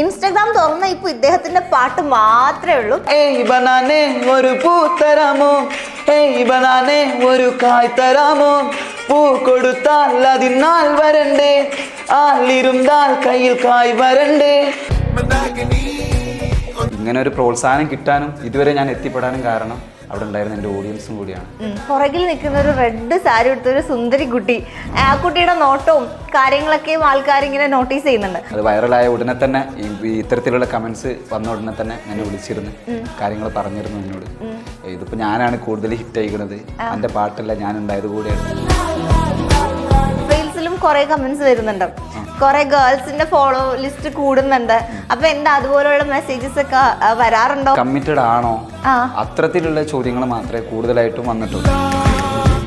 Instagram തുറന്ന ഇപ്പൊ ഇദ്ദേഹത്തിന്റെ പാട്ട് മാത്രമേ ഉള്ളൂ. ഏയ് ബനാനെ ഒരു പൂ തരാമോ? ഏയ് ബനാനെ ഒരു കായ് തരാമോ? പൂ കൊടുത്താൽ അതിനാൽ വരണ്ടേ? ആലിരുന്നാൽ കയ്യിൽ കായ് വരണ്ടേ? ഇങ്ങനെ ഒരു പ്രോത്സാഹനം കിട്ടാനും ഇതുവരെ ഞാൻ എത്തിപ്പെടാനും കാരണം അവിടെ ഉണ്ടായിരുന്ന എന്റെ ഓഡിയൻസും കൂടിയാണ്. പുറകിൽ നിൽക്കുന്ന ഒരു റെഡ് സാരി എടുത്ത ഒരു സുന്ദരി കുട്ടി. ആ കുട്ടിയുടെ നോട്ടവും കാര്യങ്ങളൊക്കെയും ആൾക്കാർ ഇങ്ങനെ നോട്ടീസ് ചെയ്യുന്നുണ്ട്. അത് വൈറലായ ഉടനെ തന്നെ ഈ ഇത്തരത്തിലുള്ള കമന്റ്സ് വന്ന ഉടനെ തന്നെ എന്നെ വിളിച്ചിരുന്നു. കാര്യങ്ങൾ പറഞ്ഞിരുന്നു എന്നോട്. ഇതിപ്പോ ഞാനാണ് കൂടുതൽ ഹിറ്റ് ആയിക്കുന്നത് എന്റെ പാട്ടല്ല ഞാൻ ഉണ്ടായത് കൂടെയാണ്. കുറെ കമന്റ്സ് വരുന്നുണ്ട്. കുറെ ഗേൾസിന്റെ ഫോളോ ലിസ്റ്റ് കൂടുന്നുണ്ട്. അപ്പൊ എന്താ അതുപോലുള്ള മെസ്സേജസ് ഒക്കെ വരാറുണ്ടോ? കമ്മിറ്റഡ് ആണോ? അത്രത്തിലുള്ള അത്തരത്തിലുള്ള ചോദ്യങ്ങൾ മാത്രമേ കൂടുതലായിട്ടും വന്നിട്ടുള്ളൂ.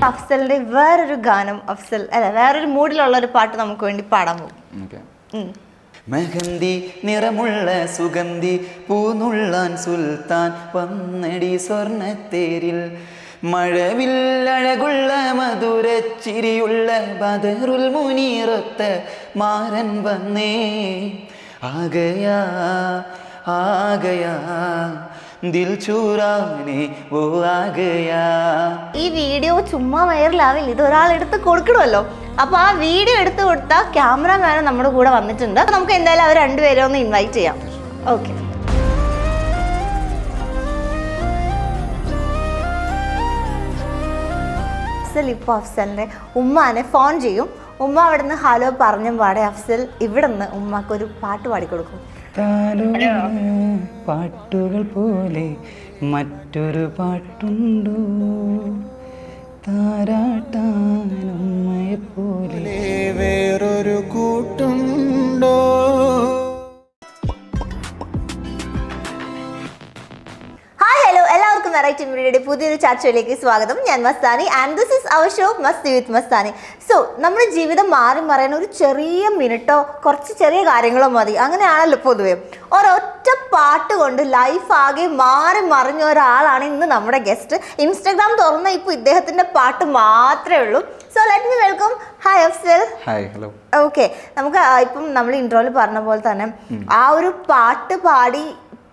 അഫ്സലിന്റെ വേറൊരു ഗാനം അഫ്സൽ അല്ല വേറൊരു മൂഡിലുള്ള ഒരു പാട്ട് നമുക്ക് വേണ്ടി പാടാൻ പോകും. മെഹന്തി നിറമുള്ള സുഗന്ധി പൂനുള്ളാൻ സുൽത്താൻ വന്നടി സ്വർണത്തേരിൽ മഴവില്ലഴകുള്ള മധുരച്ചിരിയുള്ള ബദറുൽ മുനീറൊത്ത മാരൻ വന്നേ. ആകയാ ആകയാ ദിൽ ഈ വീഡിയോ ചുമ്മാ വൈറലാവില്ല ഇത് ഒരാൾ എടുത്ത് കൊടുക്കണമല്ലോ. അപ്പൊ ആ വീഡിയോ എടുത്ത് കൊടുത്ത ക്യാമറമാനും നമ്മുടെ കൂടെ വന്നിട്ടുണ്ട്. നമുക്ക് എന്തായാലും അവർ രണ്ടുപേരെ ഒന്ന് ഇൻവൈറ്റ് ചെയ്യാം. ഓക്കെ അഫ്സൽ ഇപ്പോൾ ഉമ്മാനെ ഫോൺ ചെയ്യും. ഉമ്മ അവിടുന്ന് ഹലോ പറഞ്ഞും പാടെ അഫ്സൽ ഇവിടെ നിന്ന് ഉമ്മക്ക് ഒരു പാട്ട് പാടിക്കൊടുക്കും. പാട്ടുകൾ പോലെ മറ്റൊരു പാട്ടുണ്ടോ? പുതിയൊരു ചർച്ചയിലേക്ക് സ്വാഗതം. ഞാൻ Mastani and this is our show Masti with Mastani. So നമ്മുടെ ജീവിതം മാറി മറിയാൻ ഒരു ചെറിയ മിനിറ്റോ കുറച്ച് ചെറിയ കാര്യങ്ങളോ മതി. അങ്ങനെയാണല്ലോ പൊതുവെ. ഒരൊറ്റ പാട്ട് കൊണ്ട് ലൈഫ് ആകെ മാറി മറിഞ്ഞ ഒരാളാണ് ഇന്ന് നമ്മുടെ ഗസ്റ്റ് ഇൻസ്റ്റാഗ്രാം തുറന്ന ഇപ്പോൾ ഇദ്ദേഹത്തിന്റെ പാട്ട് മാത്രമേ ഉള്ളൂ. So let me welcome hi Afsal hi hello okay നമുക്ക് ഇപ്പം നമ്മൾ ഇൻട്രോയിൽ പറഞ്ഞ പോലെ തന്നെ ആ ഒരു പാട്ട് പാടി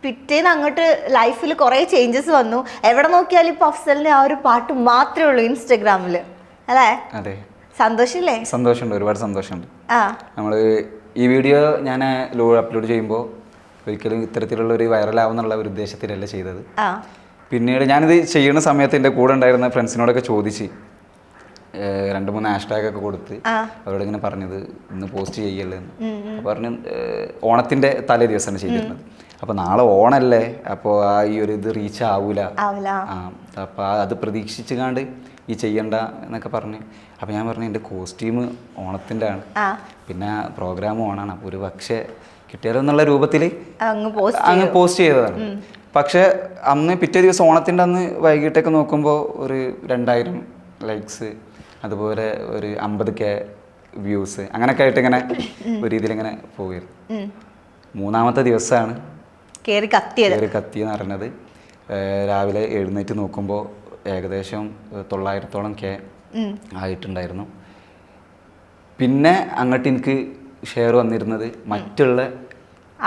പിറ്റേന്ന് അങ്ങോട്ട് ലൈഫിൽ കുറേ ചേഞ്ചസ് വന്നു. എവിടെ നോക്കിയാലും ഇപ്പൊ അഫ്സലിന്റെ ആ ഒരു പാട്ട് മാത്രമേ ഉള്ളൂ ഇൻസ്റ്റഗ്രാമിൽ അല്ലേ? അതെ. സന്തോഷമില്ലേ സന്തോഷമുണ്ട് ഒരുപാട് സന്തോഷമുണ്ട്. ആ. നമ്മൾ ഈ വീഡിയോ ഞാൻ അപ്ലോഡ് ചെയ്യുമ്പോൾ ഒരിക്കലും ഇത്തരത്തിലുള്ള ഒരു വൈറലാവുന്നുള്ള ഒരു ഉദ്ദേശത്തിലല്ല ചെയ്തത്. ആ. പിന്നീട് ഞാനിത് ചെയ്യുന്ന സമയത്ത് എന്റെ കൂടെ ഉണ്ടായിരുന്ന ഫ്രണ്ട്സിനോടൊക്കെ ചോദിച്ച് രണ്ട് മൂന്ന് ഹാഷ്ടാഗ് ഒക്കെ കൊടുത്ത് അവരോട് ഇങ്ങനെ പറഞ്ഞത് ഇന്ന് പോസ്റ്റ് ചെയ്യല്ലേ എന്ന്. പറഞ്ഞ് ഓണത്തിന്റെ തലേ ദിവസമാണ് ചെയ്തിരുന്നത്. അപ്പോൾ നാളെ ഓണല്ലേ? അപ്പോൾ ആ ഈ ഒരു ഇത് റീച്ച് ആവൂല. ആവില്ല ആ അപ്പോൾ അത് പ്രതീക്ഷിച്ച് കാണ്ട് ഈ ചെയ്യണ്ട എന്നൊക്കെ പറഞ്ഞ്. അപ്പോൾ ഞാൻ പറഞ്ഞു എന്റെ കോസ്റ്റ്യൂം ഓണത്തിന്റെ ആണ് പിന്നെ പ്രോഗ്രാം ഓണാണ്. അപ്പോൾ ഒരു പക്ഷേ കിട്ടിയാലോ എന്നുള്ള രൂപത്തിൽ അങ്ങ് പോസ്റ്റ് അങ്ങ് പോസ്റ്റ് ചെയ്തതാണ്. പക്ഷെ അന്ന് പിറ്റേ ദിവസം ഓണത്തിന്റെ അന്ന് വൈകിട്ടൊക്കെ നോക്കുമ്പോൾ ഒരു രണ്ടായിരം ലൈക്സ് അതുപോലെ ഒരു അമ്പത് കെ വ്യൂസ് അങ്ങനെയൊക്കെ ആയിട്ട് ഇങ്ങനെ ഒരു രീതിയിൽ ഇങ്ങനെ പോയിരുന്നു മൂന്നാമത്തെ ദിവസമാണ് കയറി കത്തിയത്. കയറി കത്തി എന്ന് പറഞ്ഞത് രാവിലെ എഴുന്നേറ്റ് നോക്കുമ്പോൾ ഏകദേശം തൊള്ളായിരത്തോളം കെ ആയിട്ടുണ്ടായിരുന്നു. പിന്നെ അങ്ങോട്ട് എനിക്ക് ഷെയർ വന്നിരുന്നത് മറ്റുള്ള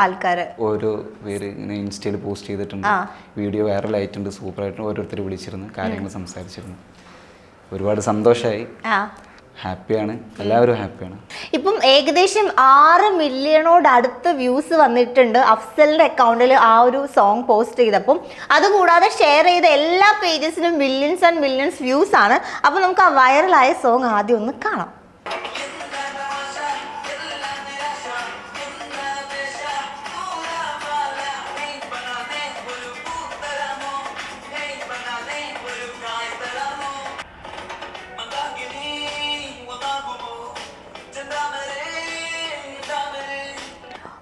ആൾക്കാര്. ഓരോ പേര് ഇങ്ങനെ ഇൻസ്റ്റയിൽ പോസ്റ്റ് ചെയ്തിട്ടുണ്ട്. വീഡിയോ വൈറൽ ആയിട്ടുണ്ട് സൂപ്പർ സൂപ്പറായിട്ട് ഓരോരുത്തർ വിളിച്ചിരുന്നു കാര്യങ്ങൾ സംസാരിച്ചിരുന്നു. ഒരുപാട് സന്തോഷമായി ഹാപ്പിയാണ്. എല്ലാവരും ഹാപ്പിയാണ്. ഇപ്പം ഏകദേശം ആറ് മില്യണോട് അടുത്ത് വ്യൂസ് വന്നിട്ടുണ്ട് അഫ്സലിന്റെ അക്കൗണ്ടിൽ ആ ഒരു സോങ് പോസ്റ്റ് ചെയ്തപ്പം. അതുകൂടാതെ ഷെയർ ചെയ്ത എല്ലാ പേജസിനും മില്യൺസ് ആൻഡ് മില്യൺസ് വ്യൂസ് ആണ്. അപ്പം നമുക്ക് ആ വൈറലായ സോങ് ആദ്യം ഒന്ന് കാണാം.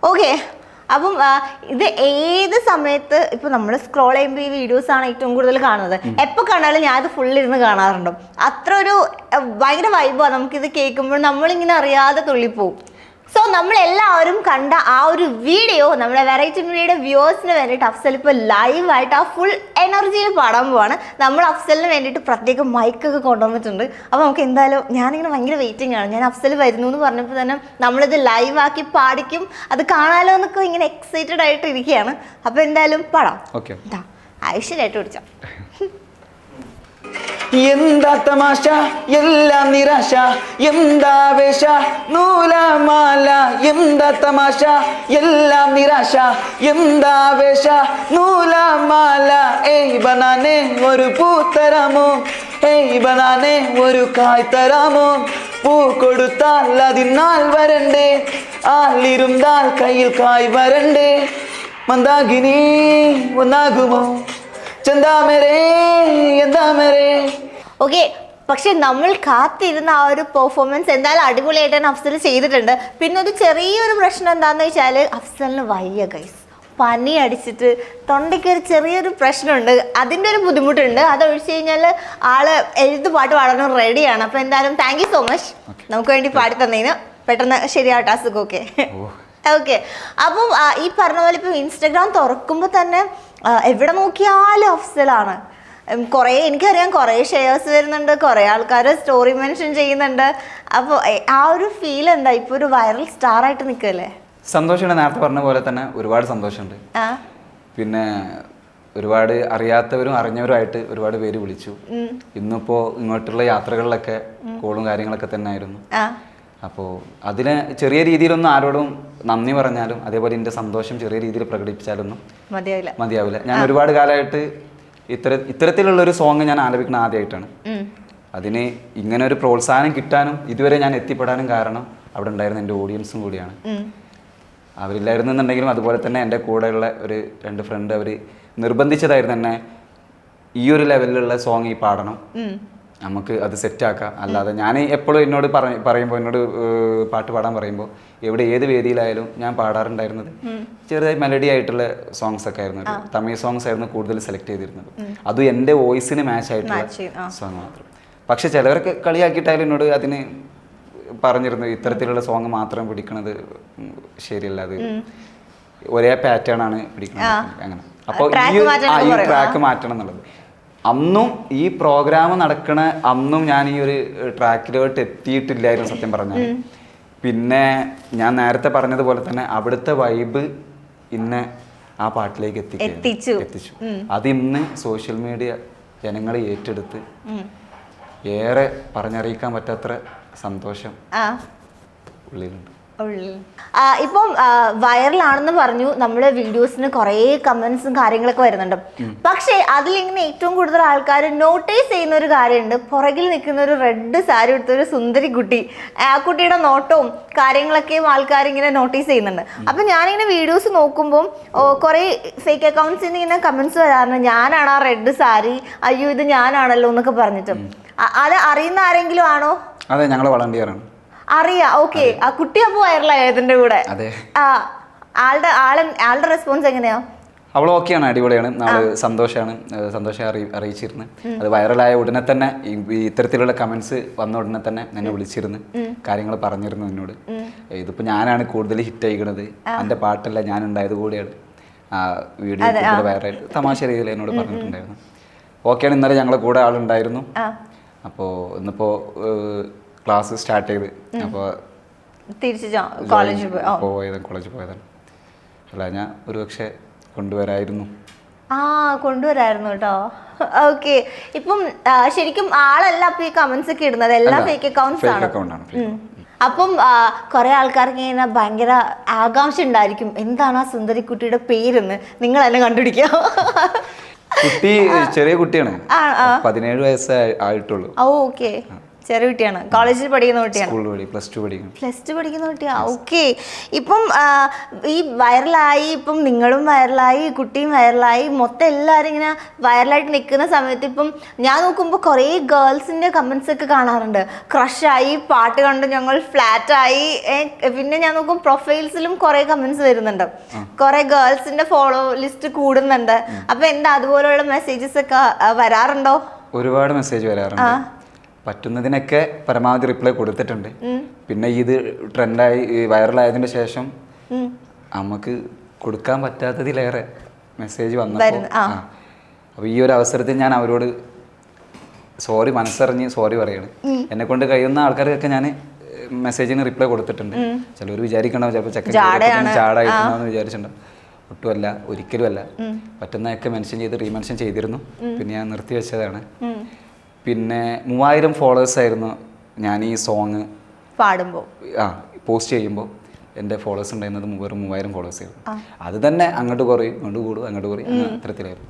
ഓക്കെ അപ്പം ഇത് ഏത് സമയത്ത് ഇപ്പൊ നമ്മൾ സ്ക്രോൾ ചെയ്യുമ്പോൾ ഈ വീഡിയോസ് ആണ് ഏറ്റവും കൂടുതൽ കാണുന്നത്. എപ്പോ കണ്ടാലും ഞാൻ ഇത് ഫുൾ ഇരുന്ന് കാണാറുണ്ട്. അത്ര ഒരു ഭയങ്കര വൈബാണ് നമുക്കിത് കേൾക്കുമ്പോൾ നമ്മളിങ്ങനെ അറിയാതെ തുള്ളിപ്പോവും. സോ നമ്മൾ എല്ലാവരും കണ്ട ആ ഒരു വീഡിയോ നമ്മുടെ വെറൈറ്റി മീഡിയയുടെ വ്യൂവേഴ്സിന് വേണ്ടിയിട്ട് അഫ്സൽ ഇപ്പോൾ ലൈവായിട്ട് ആ ഫുൾ എനർജിയിൽ പാടാൻ പോവാണ്. നമ്മൾ അഫ്സലിന് വേണ്ടിയിട്ട് പ്രത്യേകം മൈക്കൊക്കെ കൊണ്ടുവന്നിട്ടുണ്ട്. അപ്പോൾ നമുക്ക് എന്തായാലും ഞാനിങ്ങനെ ഭയങ്കര വെയിറ്റിംഗ് ആണ്. ഞാൻ അഫ്സൽ വരുന്നു എന്ന് പറഞ്ഞപ്പോൾ തന്നെ നമ്മളിത് ലൈവാക്കി പാടിക്കും. അത് കാണാലോ എന്നൊക്കെ ഇങ്ങനെ എക്സൈറ്റഡ് ആയിട്ട് ഇരിക്കുകയാണ് അപ്പോൾ എന്തായാലും പാടാം. ഓക്കെ ഐശ്വര്യമായിട്ട് പിടിച്ചോ. എന്താ തമാശ? എല്ലാം നിരാശ. എന്താ വേഷ നൂലമാല. എന്താ തമാശ? എല്ലാം നിരാശ. എന്താ വേഷ നൂലമാല. ഏയ് ബനാനെ ഒരു പൂത്തരാമോ തരാമോ? ഏയ് ബനാനെ ഒരു കായ് തരാമോ? പൂ കൊടുത്താൽ അതിനാൽ വരണ്ടേ? ആളിരുന്നാൽ കയ്യിൽ കായ് വരണ്ടേ? മന്ദാകിനി ഒന്നാകുമോ? ഓക്കെ പക്ഷെ നമ്മൾ കാത്തിരുന്ന ആ ഒരു പെർഫോമൻസ് എന്തായാലും അടിപൊളിയായിട്ട് അഫ്സൽ ചെയ്തിട്ടുണ്ട്. പിന്നെ ഒരു ചെറിയൊരു പ്രശ്നം എന്താണെന്ന് വെച്ചാൽ അഫ്സലിന് വയ്യ ഗൈസ് പനി അടിച്ചിട്ട് തൊണ്ടയ്ക്ക് ഒരു ചെറിയൊരു പ്രശ്നമുണ്ട്. അതിന്റെ ഒരു ബുദ്ധിമുട്ടുണ്ട്. അത് ഒഴിച്ചു കഴിഞ്ഞാൽ ആൾ എഴുത്ത് പാട്ട് പാടാനും റെഡിയാണ് അപ്പോൾ എന്തായാലും താങ്ക് യു സോ മച്ച് നമുക്ക് വേണ്ടി പാടി തന്നതിന് പെട്ടെന്ന് ശരിയാവട്ടെ അസുഖമൊക്കെ. ഓക്കെ അപ്പം ഈ പറഞ്ഞ പോലെ ഇപ്പം ഇൻസ്റ്റഗ്രാം തുറക്കുമ്പോൾ തന്നെ എവിടെ നോക്കിയാലും അഫ്സലാണ്. കുറേ എനിക്കറിയാം കുറേ ഷെയർസ് വരുന്നുണ്ട് കുറേ ആൾക്കാർ സ്റ്റോറി മെൻഷൻ ചെയ്യുന്നുണ്ട്. അപ്പോൾ ആ ഒരു ഫീൽ എന്താ? ഇപ്പോൾ ഒരു വൈറൽ സ്റ്റാർ ആയിട്ട് നിൽക്കല്ലേ? സന്തോഷമുണ്ട് നേരത്തെ പറഞ്ഞ പോലെ തന്നെ ഒരുപാട് സന്തോഷമുണ്ട്. പിന്നെ ഒരുപാട് അറിയാത്തവരും അറിഞ്ഞവരുമായിട്ട് ഒരുപാട് പേര് വിളിച്ചു. ഇന്നിപ്പോൾ ഇങ്ങോട്ടുള്ള യാത്രകളിലൊക്കെ കോളും കാര്യങ്ങളൊക്കെ തന്നെ ആയിരുന്നു അപ്പോൾ അതിന് ചെറിയ രീതിയിലൊന്നും ആരോടും നന്ദി പറഞ്ഞാലും അതേപോലെ എന്റെ സന്തോഷം ചെറിയ രീതിയിൽ പ്രകടിപ്പിച്ചാലൊന്നും മതിയാവില്ല. മതിയാവില്ല. ഞാൻ ഒരുപാട് കാലമായിട്ട് ഇത്തര ഇത്തരത്തിലുള്ള ഒരു സോങ് ഞാൻ ആലപിക്കുന്ന ആദ്യമായിട്ടാണ്. അതിന് ഇങ്ങനെ ഒരു പ്രോത്സാഹനം കിട്ടാനും ഇതുവരെ ഞാൻ എത്തിപ്പെടാനും കാരണം അവിടെ ഉണ്ടായിരുന്ന എന്റെ ഓഡിയൻസും കൂടിയാണ്. അവരില്ലായിരുന്നുണ്ടെങ്കിലും അതുപോലെ തന്നെ എന്റെ കൂടെയുള്ള ഒരു രണ്ട് ഫ്രണ്ട് അവർ നിർബന്ധിച്ചതായിരുന്നു എന്നെ ഈ ഒരു ലെവലിലുള്ള സോങ് ഈ പാടണം. നമുക്ക് അത് സെറ്റാക്കാം. അല്ലാതെ ഞാൻ എപ്പോഴും എന്നോട് പറ പറയുമ്പോൾ എന്നോട് പാട്ട് പാടാൻ പറയുമ്പോൾ എവിടെ ഏത് വേദിയിലായാലും ഞാൻ പാടാറുണ്ടായിരുന്നത് ചെറുതായി മെലഡി ആയിട്ടുള്ള സോങ്സ് ഒക്കെ ആയിരുന്നു. തമിഴ് സോങ്സ് ആയിരുന്നു കൂടുതൽ സെലക്ട് ചെയ്തിരുന്നത്. അത് എന്റെ വോയിസിന് മാച്ച് ആയിട്ടുള്ള സോങ് മാത്രം. പക്ഷെ ചിലവർക്ക് കളിയാക്കിയിട്ടായാലും എന്നോട് അതിന് പറഞ്ഞിരുന്നു ഇത്തരത്തിലുള്ള സോങ് മാത്രം പിടിക്കണത് ശരിയല്ല അത് ഒരേ പാറ്റേൺ ആണ് പിടിക്കുന്നത് അങ്ങനെ. അപ്പോൾ ഈ. ട്രാക്ക് മാറ്റണം എന്നുള്ളത്. അന്നും ഈ പ്രോഗ്രാം നടക്കണ അന്നും ഞാൻ ഈ ഒരു ട്രാക്കിലോട്ട് എത്തിയിട്ടില്ലായിരുന്നു സത്യം പറഞ്ഞാൽ. പിന്നെ ഞാൻ നേരത്തെ പറഞ്ഞതുപോലെ തന്നെ അവിടുത്തെ വൈബ് ഇന്ന് ആ പാട്ടിലേക്ക് എത്തി എത്തിച്ചു. എത്തിച്ചു. അത് ഇന്ന് സോഷ്യൽ മീഡിയ ജനങ്ങളെ ഏറ്റെടുത്ത് ഏറെ പറഞ്ഞറിയിക്കാൻ പറ്റാത്ത സന്തോഷം ഉള്ളിലുണ്ട്. ഇപ്പം വൈറലാണെന്ന് പറഞ്ഞു നമ്മുടെ വീഡിയോസിന് കുറേ കമന്റ്സും കാര്യങ്ങളൊക്കെ വരുന്നുണ്ട്. പക്ഷേ അതിലിങ്ങനെ ഏറ്റവും കൂടുതൽ ആൾക്കാർ നോട്ടീസ് ചെയ്യുന്ന ഒരു കാര്യമുണ്ട്. പുറകിൽ നിൽക്കുന്ന ഒരു റെഡ് സാരി എടുത്ത ഒരു സുന്ദരി കുട്ടി. ആ കുട്ടിയുടെ നോട്ടവും കാര്യങ്ങളൊക്കെയും ആൾക്കാർ ഇങ്ങനെ നോട്ടീസ് ചെയ്യുന്നുണ്ട് അപ്പം ഞാനിങ്ങനെ വീഡിയോസ് നോക്കുമ്പോൾ കുറേ ഫേക്ക് അക്കൗണ്ട്സിൽ നിന്ന് ഇങ്ങനെ കമന്റ്സ് വരാറുണ്ട്. ഞാനാണ് ആ റെഡ് സാരി അയ്യോ ഇത് ഞാനാണല്ലോ എന്നൊക്കെ പറഞ്ഞിട്ട്. അത് അറിയുന്ന ആരെങ്കിലും ആണോ? അതെ ഞങ്ങൾ വളണ്ടിയറാണ് അറിയാം. ഓക്കെ. ആ കുട്ടി അപ്പൊ വൈറലായോ ഇതിന്റെ കൂടെ? ആ ആളുടെ ആളൻ ആളുടെ റെസ്പോൺസ് എങ്ങനെയാ? അവൾ ഓക്കെയാണ് അടിപൊളിയാണ്. അവൾ സന്തോഷമാണ് സന്തോഷം അറിയി അറിയിച്ചിരുന്നു. അത് വൈറലായ ഉടനെ തന്നെ ഇത്തരത്തിലുള്ള കമന്റ്സ് വന്ന ഉടനെ തന്നെ എന്നെ വിളിച്ചിരുന്നു കാര്യങ്ങൾ പറഞ്ഞിരുന്നു എന്നോട് ഇതിപ്പോ ഞാനാണ് കൂടുതൽ ഹിറ്റ് ആയിക്കണത്. എന്റെ പാട്ടല്ല ഞാൻ ഉണ്ടായത് കൂടെയാണ്. ആ വീഡിയോ വൈറലായിട്ട് തമാശ രീതിയിൽ എന്നോട് പറഞ്ഞിട്ടുണ്ടായിരുന്നു. ഓക്കെയാണ് ഇന്നലെ ഞങ്ങളെ കൂടെ ആളുണ്ടായിരുന്നു. അപ്പോ അപ്പോൾ ഇന്നിപ്പോൾ ക്ലാസ് സ്റ്റാർട്ട് ചെയ്ത്. അപ്പോൾ തിരിച്ചു കോളേജിൽ പോയി. പോയതാണ് കോളേജിൽ പോയതാണ് അല്ല ഞാൻ ഒരു പക്ഷേ കൊണ്ടുവരായിരുന്നു. ആ കൊണ്ടുവരായിരുന്നു കേട്ടോ. ഓക്കെ ഇപ്പം ശരിക്കും ആളല്ല അപ്പൊ ഈ കമന്റ്സ് ഒക്കെ ഇടുന്നത്. എല്ലാം ഫേക്ക് അക്കൗണ്ട്സ് ആണ്. അപ്പം കുറെ ആൾക്കാർക്ക് ഇങ്ങനെ ഭയങ്കര ആകാംക്ഷ ഉണ്ടായിരിക്കും. എന്താണ് ആ സുന്ദരിക്കുട്ടിയുടെ പേരെന്ന് നിങ്ങൾ തന്നെ കണ്ടുപിടിക്കുക കുട്ടി ചെറിയ കുട്ടിയാണ്. പതിനേഴ് വയസ്സേ ആയിട്ടുള്ളൂ. ഓക്കെ. ചെറിയ കുട്ടിയാണ്. കോളേജിൽ പഠിക്കുന്ന കുട്ടിയാണ്. പ്ലസ് ടു പഠിക്കും പ്ലസ് ടു പഠിക്കുന്ന കുട്ടിയാ? ഓക്കെ ഇപ്പം ഈ വൈറലായി ഇപ്പം നിങ്ങളും വൈറലായി കുട്ടിയും വൈറലായി മൊത്തം എല്ലാവരും ഇങ്ങനെ വൈറലായിട്ട് നിൽക്കുന്ന സമയത്ത് ഇപ്പം ഞാൻ നോക്കുമ്പോൾ കുറേ ഗേൾസിന്റെ കമൻസ് ഒക്കെ കാണാറുണ്ട്. ക്രഷായി പാട്ട് കണ്ട് ഞങ്ങൾ ഫ്ലാറ്റായി പിന്നെ ഞാൻ നോക്കും പ്രൊഫൈൽസിലും കുറേ കമൻസ് വരുന്നുണ്ട്. കുറേ ഗേൾസിന്റെ ഫോളോ ലിസ്റ്റ് കൂടുന്നുണ്ട്. അപ്പം എന്താ അതുപോലെയുള്ള മെസ്സേജസ് ഒക്കെ വരാറുണ്ടോ? ഒരുപാട് മെസ്സേജ് വരാറുണ്ട്. പറ്റുന്നതിനൊക്കെ പരമാവധി റിപ്ലൈ കൊടുത്തിട്ടുണ്ട്. പിന്നെ ഇത് ട്രെൻഡായി വൈറലായതിനു ശേഷം നമുക്ക് കൊടുക്കാൻ പറ്റാത്തതിലേറെ മെസ്സേജ് വന്നപ്പോൾ അപ്പൊ അപ്പോൾ ഈ ഒരു അവസരത്തിൽ ഞാൻ അവരോട് സോറി മനസ്സറിഞ്ഞ് സോറി പറയാണ്. എന്നെ കൊണ്ട് കഴിയുന്ന ആൾക്കാർക്കൊക്കെ ഞാൻ മെസ്സേജിന് റിപ്ലൈ കൊടുത്തിട്ടുണ്ട്. ചിലർ വിചാരിക്കണോ ചിലപ്പോൾ ചെക്കൻ ചാടായിട്ടുണ്ടോന്ന് വിചാരിച്ചിട്ടുണ്ടോ. ഒട്ടുമല്ല ഒട്ടുമല്ല ഒരിക്കലുമല്ല പറ്റുന്നതൊക്കെ മെൻഷൻ ചെയ്ത് റീമെൻഷൻ ചെയ്തിരുന്നു. പിന്നെ ഞാൻ നിർത്തി വെച്ചതാണ് പിന്നെ മൂവായിരം ഫോളോവേഴ്സ് ആയിരുന്നു ഞാൻ ഈ സോങ് പാടുമ്പോൾ ആ പോസ്റ്റ് ചെയ്യുമ്പോൾ എന്റെ ഫോളോവേഴ്സ് ഉണ്ടായിരുന്നത് വെറും മൂവായിരം ഫോളോവേഴ്സ് ആയിരുന്നു. അത് തന്നെ അങ്ങോട്ട് കുറയും അങ്ങോട്ട് കൂടും അങ്ങോട്ട് കുറയും അത്തരത്തിലായിരുന്നു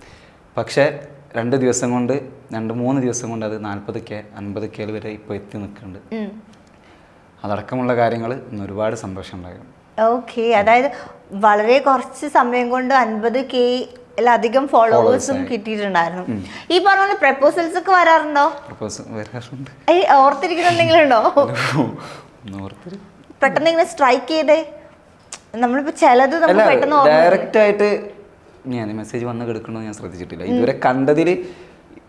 പക്ഷേ രണ്ട് ദിവസം കൊണ്ട് രണ്ട് മൂന്ന് ദിവസം കൊണ്ട് അത് നാൽപ്പത് കെ അൻപത് കെ വരെ ഇപ്പോൾ എത്തി നിൽക്കുന്നുണ്ട്. അതടക്കമുള്ള കാര്യങ്ങൾ ഇന്ന് ഒരുപാട് സന്തോഷം ഉണ്ടായിരുന്നു. ഓക്കെ അതായത് വളരെ കുറച്ച് സമയം കൊണ്ട് അൻപത് കെ അധികം ഫോളോവേഴ്സും കിട്ടിയിട്ടുണ്ടായിരുന്നു. ഈ പറഞ്ഞ പ്രപ്പോസൽസ് ഒക്കെ വരാറുണ്ടോ? ഓർത്തിരിക്കുന്നുണ്ടെങ്കിലുണ്ടോ പെട്ടെന്ന് ഇങ്ങനെ സ്ട്രൈക്ക് ചെയ്തേ നമ്മളിപ്പോ ചിലത് നമ്മൾ പെട്ടെന്ന് ഡയറക്റ്റ് ആയിട്ട് ഞാൻ മെസ്സേജ് വന്ന് കിടക്കണോ ഞാൻ ശ്രദ്ധിച്ചിട്ടില്ല. ഇതുവരെ കണ്ടതിൽ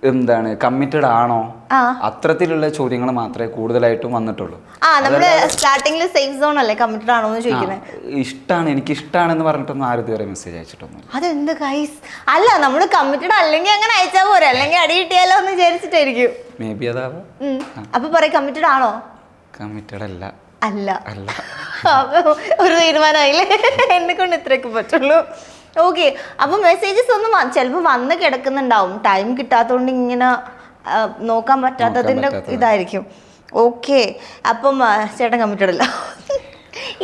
എന്താണ് കമ്മിറ്റഡ് ആണോ? അത്രത്തിലുള്ള അത്തരത്തിലുള്ള ചോദ്യങ്ങൾ മാത്രമേ കൂടുതലായിട്ടും വന്നിട്ടുള്ളൂ. ആ നമ്മൾ സ്റ്റാർട്ടിംഗിൽ സേഫ് സോൺ അല്ലേ കമ്മിറ്റഡ് ആണോ എന്ന് ചോദിക്കുന്നത് ഇഷ്ടമാണ് എനിക്ക് ഇഷ്ടമാണെന്ന് പറഞ്ഞിട്ടൊന്നും ആരും ഇതുവരെ മെസ്സേജ് അയച്ചിട്ടൊന്നും അതെന്ത് ഗൈസ് അല്ല നമ്മൾ കമ്മിറ്റഡ് അല്ലെങ്കിൽ അങ്ങനെ അയച്ചാൽ പോരെ അല്ലെങ്കിൽ അടി കിട്ടിയാലോ എന്ന് വിചാരിച്ചിട്ടായിരിക്കും. മേ ബി അതാവാം അപ്പൊ പറയും കമ്മിറ്റഡ് ആണോ? കമ്മിറ്റഡ് അല്ല. അല്ല. അല്ല. ഒരു തീരുമാനമായില്ലേ എന്നെ കൊണ്ട് ഇത്രയൊക്കെ പറ്റുള്ളൂ. ഓക്കെ അപ്പൊ മെസ്സേജസ് ഒന്നും ചിലപ്പോൾ വന്ന് കിടക്കുന്നുണ്ടാവും. ടൈം കിട്ടാത്തതുകൊണ്ട് ഇങ്ങനെ നോക്കാൻ പറ്റാത്തതിന്റെ പറ്റാത്തത്. ഇതായിരിക്കും. ഓക്കെ അപ്പം ചേട്ടൻ കമ്മിറ്റഡ്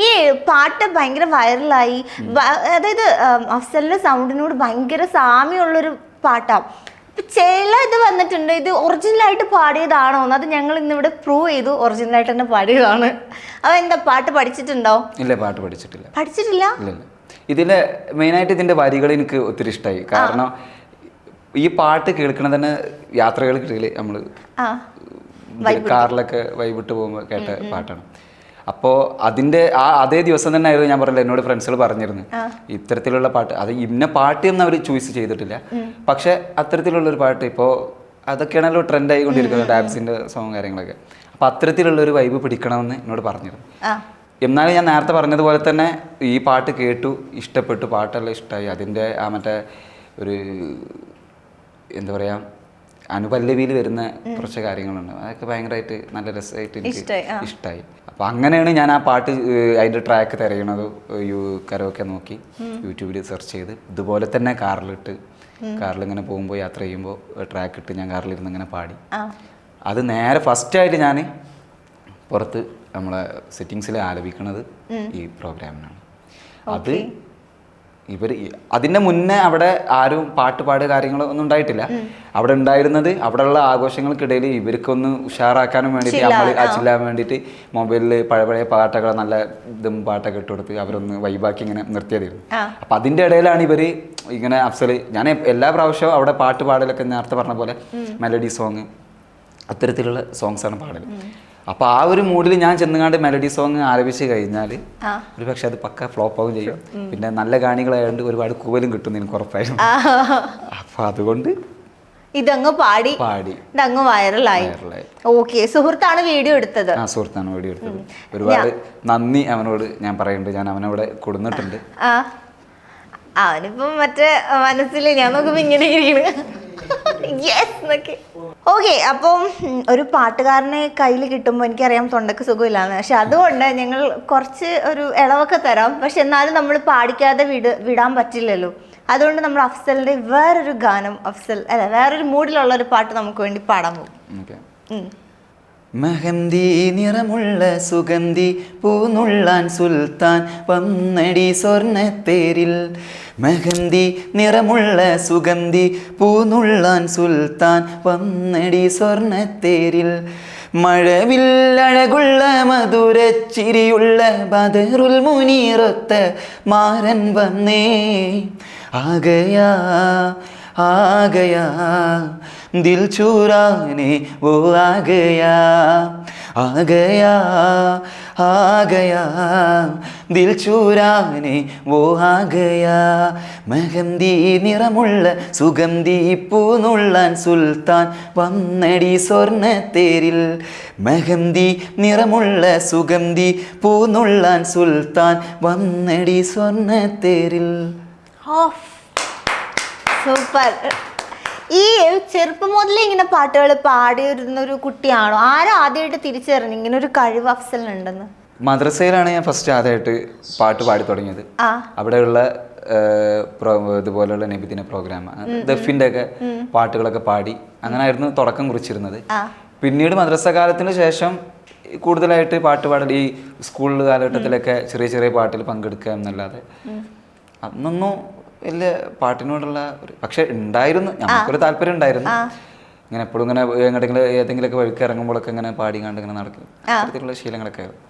ഈ പാട്ട് ഭയങ്കര വൈറലായി അതായത് അഫ്സലിന്റെ സൗണ്ടിനോട് ഭയങ്കര സാമ്യമുള്ളൊരു പാട്ടാണ് ചില ഇത് വന്നിട്ടുണ്ട്. ഇത് ഒറിജിനലായിട്ട് പാടിയതാണോ? അത് ഞങ്ങൾ ഇന്നിവിടെ പ്രൂവ് ചെയ്തു. ഒറിജിനലായിട്ട് തന്നെ പാടിയതാണ്. അവ എന്താ പാട്ട് പഠിച്ചിട്ടുണ്ടോ? ഇല്ല പാട്ട് പഠിച്ചിട്ടില്ല. പഠിച്ചിട്ടില്ല? ഇതിലെ മെയിനായിട്ട് ഇതിന്റെ വരികൾ എനിക്ക് ഒത്തിരി ഇഷ്ടമായി കാരണം ഈ പാട്ട് കേൾക്കണ തന്നെ യാത്രകൾക്കിടയിൽ നമ്മൾ കാറിലൊക്കെ വൈബിട്ട് പോകുമ്പോൾ കേട്ട പാട്ടാണ്. അപ്പോൾ അതിന്റെ ആ അതേ ദിവസം തന്നെ ആയിരുന്നു ഞാൻ പറഞ്ഞില്ല എന്നോട് ഫ്രണ്ട്സുകൾ പറഞ്ഞിരുന്നു. ഇത്തരത്തിലുള്ള പാട്ട് അത് ഇന്ന പാട്ട് എന്ന് അവർ ചൂസ് ചെയ്തിട്ടില്ല പക്ഷെ അത്തരത്തിലുള്ള ഒരു പാട്ട് ഇപ്പോൾ അതൊക്കെയാണല്ലോ ട്രെൻഡ് ആയിക്കൊണ്ടിരിക്കുന്നത് ഡാൻസിന്റെ സോങ് കാര്യങ്ങളൊക്കെ. അപ്പോൾ അത്തരത്തിലുള്ള ഒരു വൈബ് പിടിക്കണമെന്ന് എന്നോട് പറഞ്ഞിരുന്നു. എന്നാലും ഞാൻ നേരത്തെ പറഞ്ഞതുപോലെ തന്നെ ഈ പാട്ട് കേട്ടു ഇഷ്ടപ്പെട്ടു പാട്ടെല്ലാം ഇഷ്ടമായി അതിന്റെ ആ മറ്റേ ഒരു എന്താ പറയുക അനുപല്ലവിയിൽ വരുന്ന കുറച്ച് കാര്യങ്ങളുണ്ട്. അതൊക്കെ ഭയങ്കരമായിട്ട് നല്ല രസമായിട്ട് എനിക്ക് ഇഷ്ടമായി അപ്പോൾ അങ്ങനെയാണ് ഞാൻ ആ പാട്ട് അതിന്റെ അതിന്റെ ട്രാക്ക് തിരയണത്. യു കരമൊക്കെ നോക്കി യൂട്യൂബിൽ സെർച്ച് ചെയ്ത്. ഇതുപോലെ തന്നെ കാറിലിട്ട് കാറിൽ ഇങ്ങനെ പോകുമ്പോൾ യാത്ര ചെയ്യുമ്പോൾ ട്രാക്ക് ഇട്ട് ഞാൻ കാറിലിരുന്ന് ഇങ്ങനെ പാടി. അത് നേരെ ഫസ്റ്റായിട്ട് ഞാൻ പുറത്ത് നമ്മളെ സെറ്റിങ്സിൽ ആലപിക്കുന്നത് ഈ പ്രോഗ്രാമിനാണ് അത് ഇവർ അതിന്റെ മുന്നേ അവിടെ ആരും പാട്ട് പാട് കാര്യങ്ങളോ ഒന്നും ഉണ്ടായിട്ടില്ല. അവിടെ ഉണ്ടായിരുന്നത് അവിടെയുള്ള ആഘോഷങ്ങൾക്കിടയിൽ ഇവർക്കൊന്ന് ഉഷാറാക്കാനും വേണ്ടിയിട്ട് നമ്മൾ ചില്ലാൻ വേണ്ടിയിട്ട് മൊബൈലിൽ പഴയ പഴയ പാട്ടൊക്കെ നല്ല ഇതും പാട്ടൊക്കെ ഇട്ട് കൊടുത്ത് അവരൊന്ന് വൈബാക്കി ഇങ്ങനെ നിർത്തിയതായിരുന്നു. അപ്പം അതിന്റെ ഇടയിലാണ് ഇവർ ഇങ്ങനെ അഫ്സൽ ഞാൻ എല്ലാ പ്രാവശ്യവും അവിടെ പാട്ട് പാടലൊക്കെ നേരത്തെ പറഞ്ഞ പോലെ മെലഡി സോങ് അത്തരത്തിലുള്ള സോങ്സ് ആണ് പാടൽ അപ്പോൾ ആ ഒരു മൂഡിൽ ഞാൻ ചെന്നുകാണ്ട് മെലഡി സോങ് ആരംഭിച്ചു കഴിഞ്ഞാൽ. ഒരു പക്ഷെ അത് പക്ക ഫ്ലോപ്പ് ആവും ചെയ്യും. പിന്നെ നല്ല ഗാണികളായതുകൊണ്ട് ഒരുപാട് കൂവലും കിട്ടും എനിക്ക് ഉറപ്പായിരുന്നു അപ്പൊ അതുകൊണ്ട് ഇതങ്ങ് പാടി. പാടി. ഇതങ്ങ് വൈറലായി. ഓക്കെ സുഹൃത്താണ് വീഡിയോ എടുത്തത്. ആ സുഹൃത്താണ് വീഡിയോ എടുത്തത്. ഒരുപാട് നന്ദി അവനോട് ഞാൻ പറയുന്നുണ്ട് ഞാൻ അവനവിടെ കൊടുന്നിട്ടുണ്ട്. അവനിപ്പം മറ്റേ മനസ്സിൽ ഞാൻ നോക്കുമ്പോ ഇങ്ങനെ ഇരിക്കണ്. യെസ് എന്നൊക്കെ ഓക്കെ അപ്പം ഒരു പാട്ടുകാരനെ കയ്യിൽ കിട്ടുമ്പോൾ എനിക്കറിയാം തൊണ്ടക്ക് സുഖമില്ലാന്ന്. പക്ഷെ അതുകൊണ്ട് ഞങ്ങൾ കുറച്ച് ഒരു ഇളവൊക്കെ തരാം. പക്ഷെ എന്നാലും നമ്മൾ പാടിക്കാതെ വിട് വിടാൻ പറ്റില്ലല്ലോ. അതുകൊണ്ട് നമ്മൾ അഫ്സലിന്റെ വേറൊരു ഗാനം അഫ്സൽ അല്ല വേറൊരു മൂഡിലുള്ള ഒരു പാട്ട് നമുക്ക് വേണ്ടി പാടാൻ പോകും. മെഹന്തി നിറമുള്ള സുഗന്ധി പൂനുള്ളാൻ സുൽത്താൻ വന്നടി സ്വർണത്തേരിൽ. മഹന്തി നിറമുള്ള സുഗന്ധി പൂനുള്ളാൻ സുൽത്താൻ വന്നടി സ്വർണത്തേരിൽ. മഴവില്ലഴകുള്ള മധുരച്ചിരിയുള്ള ബദറുൽ മുനീറൊത്ത മാരൻ വന്നേ. ആകയാ ആകയാ दिल चुराने वो आ गया आ गया आ गया ദിൽ ചൂരാനെ വോ ആ ഗയാ മെഹന്തി നിറമുള്ള സുഗന്ധി പൂനുള്ളാൻ സുൽത്താൻ വന്നടി സ്വർണ്ണത്തേരിൽ മെഹന്തി നിറമുള്ള സുഗന്ധി പൂനുള്ളാൻ സുൽത്താൻ വന്നടി സ്വർണ്ണത്തേരിൽ സൂപ്പർ ഈ ചെറുപ്പം മുതലേ ഇങ്ങനെ പാട്ടുകൾ പാടിയിരുന്ന ഒരു കുട്ടിയാണോ? ആരും ആദ്യമായിട്ട് തിരിച്ചറിഞ്ഞു ഇങ്ങനെ ഒരു കഴിവ് അഫ്സലിനുണ്ടെന്ന്? മദ്രസയിലാണ് ഞാൻ ഫസ്റ്റ് ആദ്യമായിട്ട് പാട്ട് പാടി തുടങ്ങിയത്. അവിടെയുള്ള ഇതുപോലെയുള്ള നബിദിന പ്രോഗ്രാം ദഫിന്റെ ഒക്കെ പാട്ടുകളൊക്കെ പാടി അങ്ങനായിരുന്നു തുടക്കം കുറിച്ചിരുന്നത്. പിന്നീട് മദ്രസ കാലത്തിന് ശേഷം കൂടുതലായിട്ട് പാട്ട് പാടൽ ഈ സ്കൂൾ കാലഘട്ടത്തിലൊക്കെ ചെറിയ ചെറിയ പാട്ടിൽ പങ്കെടുക്കുക എന്നല്ലാതെ. അന്നൊന്നും വലിയ പാട്ടിനോടുള്ള ഒരു പക്ഷെ ഉണ്ടായിരുന്നു. ഞങ്ങൾക്കൊരു താല്പര്യം ഉണ്ടായിരുന്നു. ഇങ്ങനെ എപ്പോഴും ഇങ്ങനെ എങ്ങോട്ടെങ്കിലും ഏതെങ്കിലുമൊക്കെ വഴിക്ക് ഇറങ്ങുമ്പോഴൊക്കെ ഇങ്ങനെ പാടി കണ്ട് ഇങ്ങനെ നടക്കും. അത്തരത്തിലുള്ള ശീലങ്ങളൊക്കെ ആയിരുന്നു.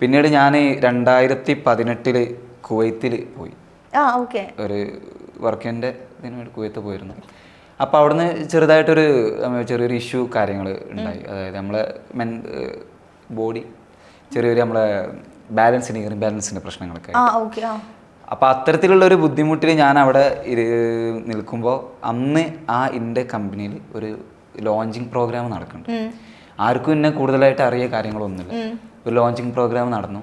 പിന്നീട് ഞാൻ രണ്ടായിരത്തി പതിനെട്ടിൽ കുവൈത്തിൽ പോയി ഒരു വർക്കിന്റെ ഇതിന് വേണ്ടി കുവൈത്ത് പോയിരുന്നു. അപ്പോൾ അവിടുന്ന് ചെറുതായിട്ടൊരു ചെറിയൊരു ഇഷ്യൂ കാര്യങ്ങൾ ഉണ്ടായി. അതായത് നമ്മളെ മെൻ ബോഡി ചെറിയൊരു നമ്മളെ ബാലൻസിന് ബാലൻസിന്റെ പ്രശ്നങ്ങളൊക്കെ അപ്പോൾ അത്തരത്തിലുള്ള ഒരു ബുദ്ധിമുട്ടിൽ ഞാൻ അവിടെ നിൽക്കുമ്പോൾ അന്ന് ആ എന്റെ കമ്പനിയിൽ ഒരു ലോഞ്ചിങ് പ്രോഗ്രാം നടക്കുന്നുണ്ട്. ആർക്കും എന്നെ കൂടുതലായിട്ട് അറിയ കാര്യങ്ങളൊന്നുമില്ല. ഒരു ലോഞ്ചിങ് പ്രോഗ്രാം നടന്നു.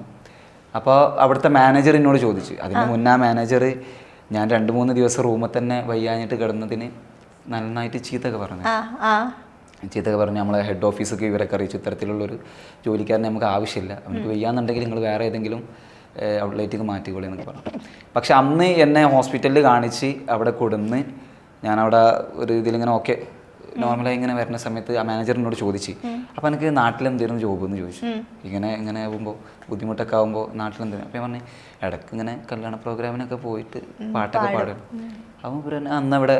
അപ്പോൾ അവിടുത്തെ മാനേജർ എന്നോട് ചോദിച്ചു. അതിന് മുന്നേ ആ മാനേജർ ഞാൻ രണ്ട് മൂന്ന് ദിവസം റൂമിൽ തന്നെ വയ്യാഞ്ഞിട്ട് കിടന്നതിന് നന്നായിട്ട് ചീത്തൊക്കെ പറഞ്ഞു. ചീത്തൊക്കെ പറഞ്ഞ്. നമ്മളെ ഹെഡ് ഓഫീസൊക്കെ ഇവരൊക്കെ അറിയിച്ചു. ഇത്തരത്തിലുള്ളൊരു ജോലിക്കാരനെ നമുക്ക് ആവശ്യമില്ല. അവർക്ക് വയ്യാന്നുണ്ടെങ്കിൽ നിങ്ങൾ വേറെ ഏതെങ്കിലും ഔട്ട്ലെറ്റിലേക്ക് മാറ്റിക്കോളി എന്നൊക്കെ പറഞ്ഞു. പക്ഷെ അന്ന് എന്നെ ഹോസ്പിറ്റലിൽ കാണിച്ച് അവിടെ കൊടുന്ന് ഞാനവിടെ ഒരു ഇതിലിങ്ങനെ ഓക്കെ നോർമലായി ഇങ്ങനെ വരുന്ന സമയത്ത് ആ മാനേജറിനോട് ചോദിച്ചു അപ്പോൾ എനിക്ക് നാട്ടിൽ എന്തെങ്കിലും ജോബ് എന്ന് ചോദിച്ചു. ഇങ്ങനെ ഇങ്ങനെ ആകുമ്പോൾ ബുദ്ധിമുട്ടൊക്കെ ആകുമ്പോൾ നാട്ടിൽ എന്തെങ്കിലും അപ്പോൾ ഞാൻ പറഞ്ഞു ഇടയ്ക്ക് ഇങ്ങനെ കല്യാണ പ്രോഗ്രാമിനൊക്കെ പോയിട്ട് പാട്ടൊക്കെ പാടും. അവൻ പിന്നെ അന്ന് അവിടെ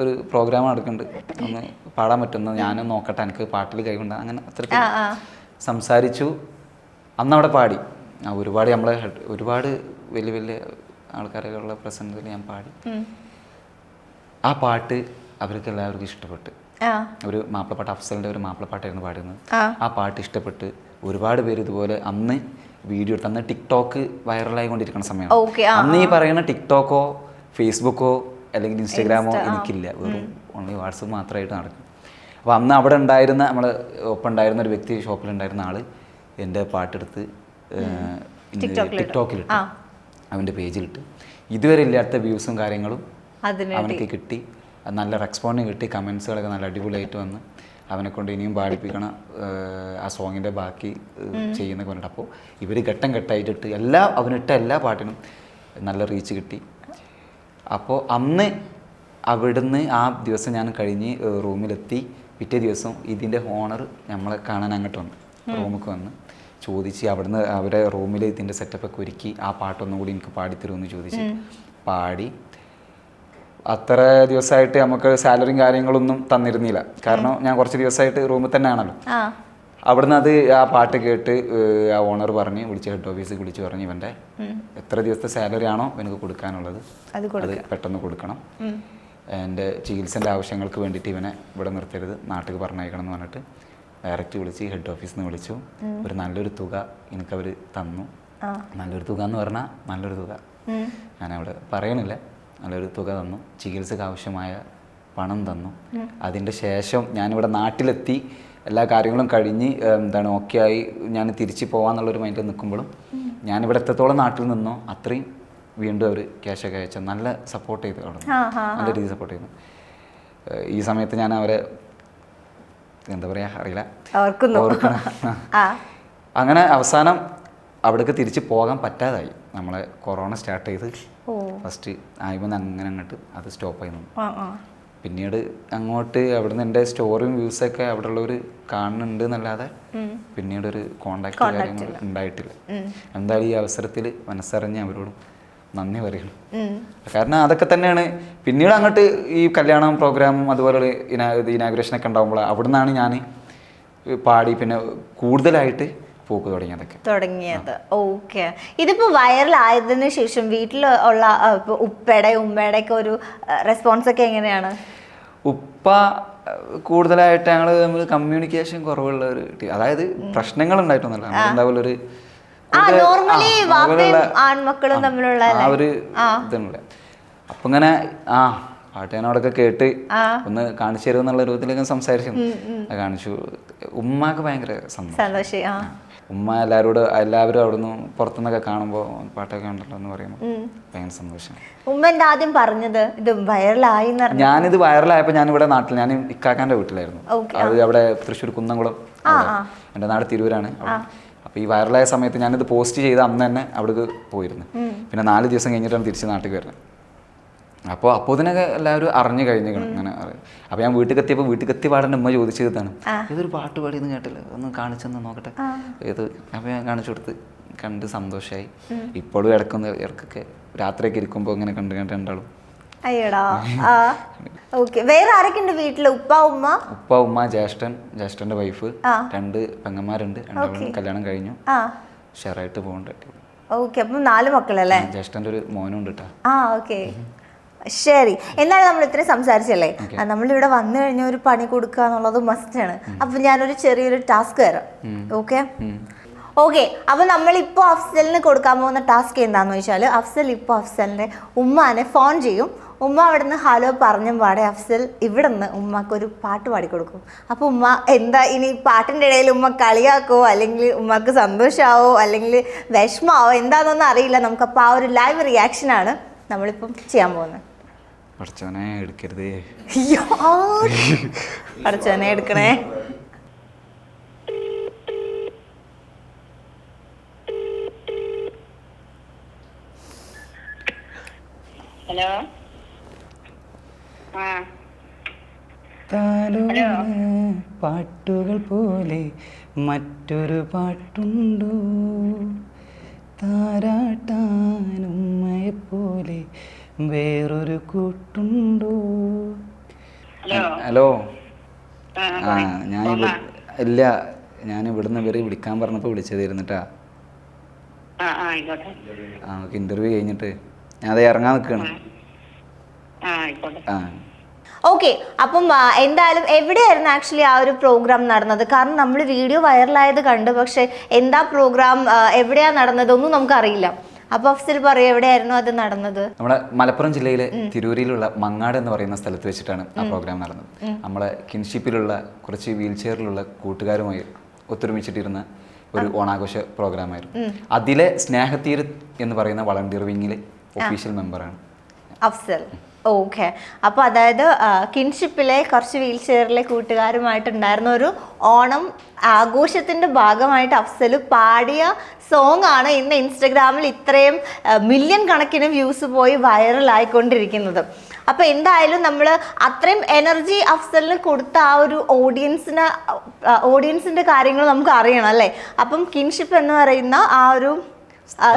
ഒരു പ്രോഗ്രാം നടക്കുന്നുണ്ട്. ഒന്ന് പാടാൻ പറ്റുന്ന ഞാനും നോക്കട്ടെ എനിക്ക് പാട്ടിൽ കൈകൊണ്ട് അങ്ങനെ ആ. സംസാരിച്ചു. അന്ന് അവിടെ പാടി. ആ ഒരുപാട് നമ്മളെ ഒരുപാട് വലിയ വലിയ ആൾക്കാരൊക്കെയുള്ള പ്രസംഗത്തിൽ ഞാൻ പാടി. ആ പാട്ട് അവർക്ക് എല്ലാവർക്കും ഇഷ്ടപ്പെട്ട്. ഒരു മാപ്പിളപ്പാട്ട് അഫ്സലിന്റെ ഒരു മാപ്പിളപ്പാട്ടായിരുന്നു പാടുന്നത്. ആ. പാട്ട് ഇഷ്ടപ്പെട്ട് ഒരുപാട് പേര് ഇതുപോലെ അന്ന് വീഡിയോ എടുത്ത് അന്ന് ടിക്ടോക്ക് വൈറലായി കൊണ്ടിരിക്കുന്ന സമയമാണ്. അന്ന് ഈ പറയുന്ന ടിക്ടോക്കോ ഫേസ്ബുക്കോ അല്ലെങ്കിൽ ഇൻസ്റ്റാഗ്രാമോ എനിക്കില്ല. വെറും ഓൺലി വാട്സപ്പ് മാത്രമായിട്ട് നടക്കും. അപ്പോൾ അന്ന് അവിടെ ഉണ്ടായിരുന്ന നമ്മൾ ഒപ്പം ഉണ്ടായിരുന്ന ഒരു വ്യക്തി ഷോപ്പിലുണ്ടായിരുന്ന ആൾ എന്റെ പാട്ടെടുത്ത് ടിക്ടോക്കിലിട്ടു. അവന്റെ പേജിലിട്ട്. ഇതുവരെ ഇല്ലാത്ത വ്യൂസും കാര്യങ്ങളും അവനൊക്കെ കിട്ടി. നല്ല റെസ്പോണ്ട് കിട്ടി. കമൻസുകളൊക്കെ നല്ല അടിപൊളിയായിട്ട് വന്ന് അവനെ കൊണ്ട് ഇനിയും പാടിപ്പിക്കണം. ആ സോങ്ങിന്റെ ബാക്കി ചെയ്യുന്ന കൊണ്ട് അപ്പോൾ ഇവർ ഘട്ടം ഘട്ടമായിട്ടിട്ട് എല്ലാ അവനിട്ട എല്ലാ പാട്ടിനും നല്ല റീച്ച് കിട്ടി. അപ്പോൾ അന്ന് അവിടുന്ന് ആ ദിവസം ഞാൻ കഴിഞ്ഞ് റൂമിലെത്തി. പിറ്റേ ദിവസം ഇതിന്റെ ഓണർ നമ്മളെ കാണാൻ അങ്ങോട്ട് വന്നു. റൂമിലേക്ക് വന്ന്. ചോദിച്ച് അവിടുന്ന് അവരെ റൂമിൽ ഇതിന്റെ സെറ്റപ്പൊക്കെ ഒരുക്കി ആ പാട്ടൊന്നും കൂടി എനിക്ക് പാടിത്തരുമെന്ന് ചോദിച്ച് പാടി. അത്ര ദിവസമായിട്ട് നമുക്ക് സാലറിയും കാര്യങ്ങളൊന്നും തന്നിരുന്നില്ല. കാരണം ഞാൻ കുറച്ച് ദിവസമായിട്ട് റൂമിൽ തന്നെ ആണല്ലോ അവിടുന്ന് അത് ആ പാട്ട് കേട്ട് ആ ഓണർ പറഞ്ഞ് വിളിച്ച് ഹെഡ് ഓഫീസിൽ വിളിച്ച് പറഞ്ഞ് ഇവന്റെ എത്ര ദിവസത്തെ സാലറി ആണോ എനിക്ക് കൊടുക്കാനുള്ളത് അത് പെട്ടെന്ന് കൊടുക്കണം. എന്റെ ചികിത്സന്റെ ആവശ്യങ്ങൾക്ക് വേണ്ടിയിട്ട് ഇവനെ ഇവിടെ നിർത്തരുത് നാട്ടിൽ പറഞ്ഞയക്കണം എന്ന് പറഞ്ഞിട്ട്. ഡയറക്റ്റ് വിളിച്ച് ഹെഡ് ഓഫീസിൽ നിന്ന് വിളിച്ചു ഒരു നല്ലൊരു തുക എനിക്ക് അവർ തന്നു നല്ലൊരു തുക എന്ന് പറഞ്ഞാൽ നല്ലൊരു തുക. ഞാൻ ഞാനവിടെ പറയണില്ല. നല്ലൊരു തുക തന്നു. ചികിത്സക്ക് ആവശ്യമായ പണം തന്നു. അതിന്റെ ശേഷം ഞാനിവിടെ നാട്ടിലെത്തി. എല്ലാ കാര്യങ്ങളും കഴിഞ്ഞ് എന്താണ് ഓക്കെ ആയി ഞാൻ തിരിച്ച് പോകാന്നുള്ളൊരു മൈൻഡിൽ നിൽക്കുമ്പോഴും ഞാനിവിടെ എത്രത്തോളം നാട്ടിൽ നിന്നോ അത്രയും വീണ്ടും അവർ ക്യാഷൊക്കെ അയച്ച നല്ല സപ്പോർട്ട് ചെയ്തു ആ നല്ല രീതിയിൽ സപ്പോർട്ട് ചെയ്തു. ഈ സമയത്ത് ഞാൻ അവരെ എന്താ പറയാ അറിയില്ല. അങ്ങനെ അവസാനം അവിടേക്ക് തിരിച്ച് പോകാൻ പറ്റാതായി. നമ്മളെ കൊറോണ സ്റ്റാർട്ട് ചെയ്ത് ഫസ്റ്റ് ആയപ്പോൾ അങ്ങനെ അങ്ങോട്ട് അത് സ്റ്റോപ്പ് ആയി പിന്നീട് അങ്ങോട്ട് അവിടുന്ന് എന്റെ സ്റ്റോറിയും വ്യൂസൊക്കെ അവിടെ ഉള്ളവർ കാണുന്നുണ്ട് എന്നല്ലാതെ പിന്നീട് ഒരു കോണ്ടാക്ട് കാര്യങ്ങൾ ഉണ്ടായിട്ടില്ല. എന്തായാലും ഈ അവസരത്തിൽ മനസ്സറിഞ്ഞ് അവരോടും നന്ദി പറയുന്നു. കാരണം അതൊക്കെ തന്നെയാണ്. പിന്നീട് അങ്ങോട്ട് ഈ കല്യാണം പ്രോഗ്രാമും അതുപോലെ ഇനാഗ്രേഷനൊക്കെ ഉണ്ടാകുമ്പോൾ അവിടെ നിന്നാണ് ഞാൻ പാടി പിന്നെ കൂടുതലായിട്ട് പോക്ക് തുടങ്ങിയതൊക്കെ. തുടങ്ങിയത്. ഓക്കെ. ഇതിപ്പോ വൈറലായതിനു ശേഷം വീട്ടിൽ ഉള്ള ഉപ്പയുടെ ഉമ്മയുടെ ഒക്കെ ഒരു റെസ്പോൺസ് ഒക്കെ എങ്ങനെയാണ്? ഉപ്പ കൂടുതലായിട്ട് ഞങ്ങൾ തമ്മിൽ കമ്മ്യൂണിക്കേഷൻ കുറവുള്ള ഒരു അതായത് പ്രശ്നങ്ങൾ ഉണ്ടായിട്ടൊന്നുമില്ല പോലെ ഒരു നോർമലി ആ, വാപ്പയും ആൺമക്കളും തമ്മിലുള്ള ആ? ഒരു. ഇതുണ്ട്. അപ്പൊ ഇങ്ങനെ ആ പാട്ടേനോടൊക്കെ കേട്ട് ഒന്ന് കാണിച്ചു തരും എന്നുള്ള രൂപത്തിലൊക്കെ സംസാരിച്ചു. കാണിച്ചു. ഉമ്മക്ക് ഭയങ്കര സന്തോഷം. ഉമ്മ എല്ലാവരോട് എല്ലാവരും അവിടുന്ന് പുറത്തുനിന്നൊക്കെ കാണുമ്പോൾ പാട്ടൊക്കെ ഉണ്ടല്ലോ എന്ന് പറയുമ്പോൾ ഭയങ്കര സന്തോഷം ഉമ്മ എന്താ ആദ്യം പറഞ്ഞത്? ഇത് വൈറലായി ഞാനിത് വൈറലായപ്പോ വൈറലായപ്പോൾ ഇവിടെ നാട്ടിൽ ഞാൻ ഇക്കാക്കാന്റെ വീട്ടിലായിരുന്നു. അത് അവിടെ തൃശ്ശൂർ കുന്നംകുളം എന്റെ എന്റെ നാട് തിരൂരാണ്. അവിടെ. അപ്പോൾ ഈ വൈറലായ സമയത്ത് ഞാനിത് പോസ്റ്റ് ചെയ്ത് അന്ന് തന്നെ അവിടേക്ക് പോയിരുന്നു. പിന്നെ നാല് ദിവസം കഴിഞ്ഞിട്ടാണ് തിരിച്ച് നാട്ടിൽ വരുന്നത് അപ്പോൾ അപ്പോൾ ഇതിനൊക്കെ എല്ലാവരും അറിഞ്ഞു കഴിഞ്ഞിരിക്കണം അങ്ങനെ അപ്പോൾ ഞാൻ വീട്ടിൽ കത്തിയപ്പോൾ വീട്ടിൽ കത്തി പാടേണ്ട ഉമ്മ ചോദിച്ചതാണ് ഇതൊരു പാട്ട് പാടിയെന്ന് കേട്ടില്ല? ഒന്ന് കാണിച്ചെന്ന് നോക്കട്ടെ. ഏത്? അപ്പോൾ ഞാൻ കാണിച്ചു കൊടുത്ത്. കണ്ട് സന്തോഷമായി ഇപ്പോഴും ഇടക്കൊന്ന് ഇടക്കൊക്കെ രാത്രിയൊക്കെ ഇരിക്കുമ്പോൾ ഇങ്ങനെ കണ്ട് കണ്ട് രണ്ടാളും അയ്യടാ. ആ. ഓക്കെ വേറെ ആരൊക്കെ ഉണ്ട് വീട്ടിൽ? ഉപ്പ ഉമ്മ? ഉപ്പ ഉമ്മ ജ്യേഷ്ഠൻ ജ്യേഷ്ഠന്റെ വൈഫ് രണ്ട് പെങ്ങന്മാരുണ്ട്. രണ്ടാളും കല്യാണം കഴിഞ്ഞു. ആ. ഷെയറായിട്ട് പോകുന്നുണ്ട് ഓക്കെ അപ്പം നാല് മക്കളല്ലേ? ജ്യേഷ്ഠന്റെ ഒരു മോനും ഉണ്ട് കേട്ടോ ആ ഓക്കെ ശരി. എന്നാലും നമ്മൾ ഇത്രയും സംസാരിച്ചല്ലേ? ആ, നമ്മളിവിടെ വന്നു കഴിഞ്ഞാൽ ഒരു പണി കൊടുക്കുക എന്നുള്ളത് മസ്റ്റ് ആണ്. അപ്പൊ ഞാനൊരു ചെറിയൊരു ടാസ്ക് തരാം. ഓക്കെ ഓക്കെ അപ്പൊ നമ്മളിപ്പോ അഫ്സലിന് കൊടുക്കാൻ പോകുന്ന ടാസ്ക് എന്താന്ന് വെച്ചാൽ അഫ്സൽ ഇപ്പോൾ അഫ്സലിന്റെ ഉമ്മാനെ ഫോൺ ചെയ്യും. ഉമ്മ അവിടുന്ന് ഹലോ പറഞ്ഞും പാടെ അഫ്സൽ ഇവിടെ നിന്ന് ഉമ്മക്ക് ഒരു പാട്ട് പാടിക്കൊടുക്കും. അപ്പോൾ അപ്പൊ ഉമ്മ എന്താ ഇനി പാട്ടിന്റെ ഇടയിൽ ഉമ്മ കളിയാക്കോ? അല്ലെങ്കിൽ ഉമ്മക്ക് സന്തോഷമാവോ അല്ലെങ്കിൽ വിഷമാവോ? എന്താണെന്നൊന്നും അറിയില്ല. നമുക്കപ്പോൾ ആ ഒരു ലൈവ് റിയാക്ഷൻ ആണ് നമ്മളിപ്പം ചെയ്യാൻ പോകുന്നത്. പഠിച്ചവനെ എടുക്കരുത്. അയ്യോ. അടച്ചനെ എടുക്കണേ. ഹലോ. പാട്ടുകൾ പോലെ മറ്റൊരു പാട്ടുണ്ടോ? താരാട്ടാനുമ്മയെ പോലെ വേറൊരു കൂട്ടുണ്ടോ? ഹലോ. ആ, ഞാൻ ഇല്ല ഞാൻ ഇവിടുന്ന് ഇവർ വിളിക്കാൻ പറഞ്ഞപ്പോൾ വിളിച്ചതായിരുന്നു കേട്ടാ ആ ആ ആയിക്കോട്ടെ. ആ നമുക്ക് ഇന്റർവ്യൂ കഴിഞ്ഞിട്ട്. ഞാൻ അത് ഇറങ്ങാൻ നിൽക്കുകയാണ് ആയിക്കോട്ടെ. ആ. ഓക്കെ അപ്പം എന്തായാലും എവിടെയായിരുന്നു ആക്ച്വലി ആ ഒരു പ്രോഗ്രാം നടന്നത്? കാരണം നമ്മൾ വീഡിയോ വൈറലായത് കണ്ട് പക്ഷെ എന്താ പ്രോഗ്രാം എവിടെയാ നടന്നത് ഒന്നും നമുക്കറിയില്ല. അപ്പൊ അഫ്സൽ പറയാം എവിടെയായിരുന്നു അത് നടന്നത്? നമ്മുടെ മലപ്പുറം ജില്ലയിലെ തിരൂരിലുള്ള മങ്ങാട് എന്ന് പറയുന്ന സ്ഥലത്ത് വെച്ചിട്ടാണ് ആ പ്രോഗ്രാം നടന്നത്. നമ്മളെ കിൻഷിപ്പിലുള്ള കുറച്ച് വീൽ ചെയറിലുള്ള കൂട്ടുകാരുമായി ഒത്തൊരുമിച്ചിട്ടിരുന്ന ഒരു ഓണാഘോഷ പ്രോഗ്രാമായിരുന്നു അതിലെ സ്നേഹത്തീര് എന്ന് പറയുന്ന വളണ്ടിയർ വിങ്ങിലെ ഒഫീഷ്യൽ മെമ്പറാണ് അഫ്സൽ. ഓക്കെ. അപ്പോൾ അതായത് കിൻഷിപ്പിലെ കുറച്ച് വീൽ ചെയറിലെ കൂട്ടുകാരുമായിട്ടുണ്ടായിരുന്ന ഒരു ഓണം ആഘോഷത്തിന്റെ ഭാഗമായിട്ട് അഫ്സൽ പാടിയ സോങ് ആണ് ഇന്ന് ഇൻസ്റ്റഗ്രാമിൽ ഇത്രയും മില്യൺ കണക്കിന് വ്യൂസ് പോയി വൈറലായിക്കൊണ്ടിരിക്കുന്നത് അപ്പോൾ എന്തായാലും നമ്മൾ അത്രയും എനർജി അഫ്സലിന് കൊടുത്ത ആ ഒരു ഓഡിയൻസിന് ഓഡിയൻസിന്റെ കാര്യങ്ങൾ നമുക്ക് അറിയണം അല്ലേ? അപ്പം കിൻഷിപ്പ് എന്ന് പറയുന്ന ആ ഒരു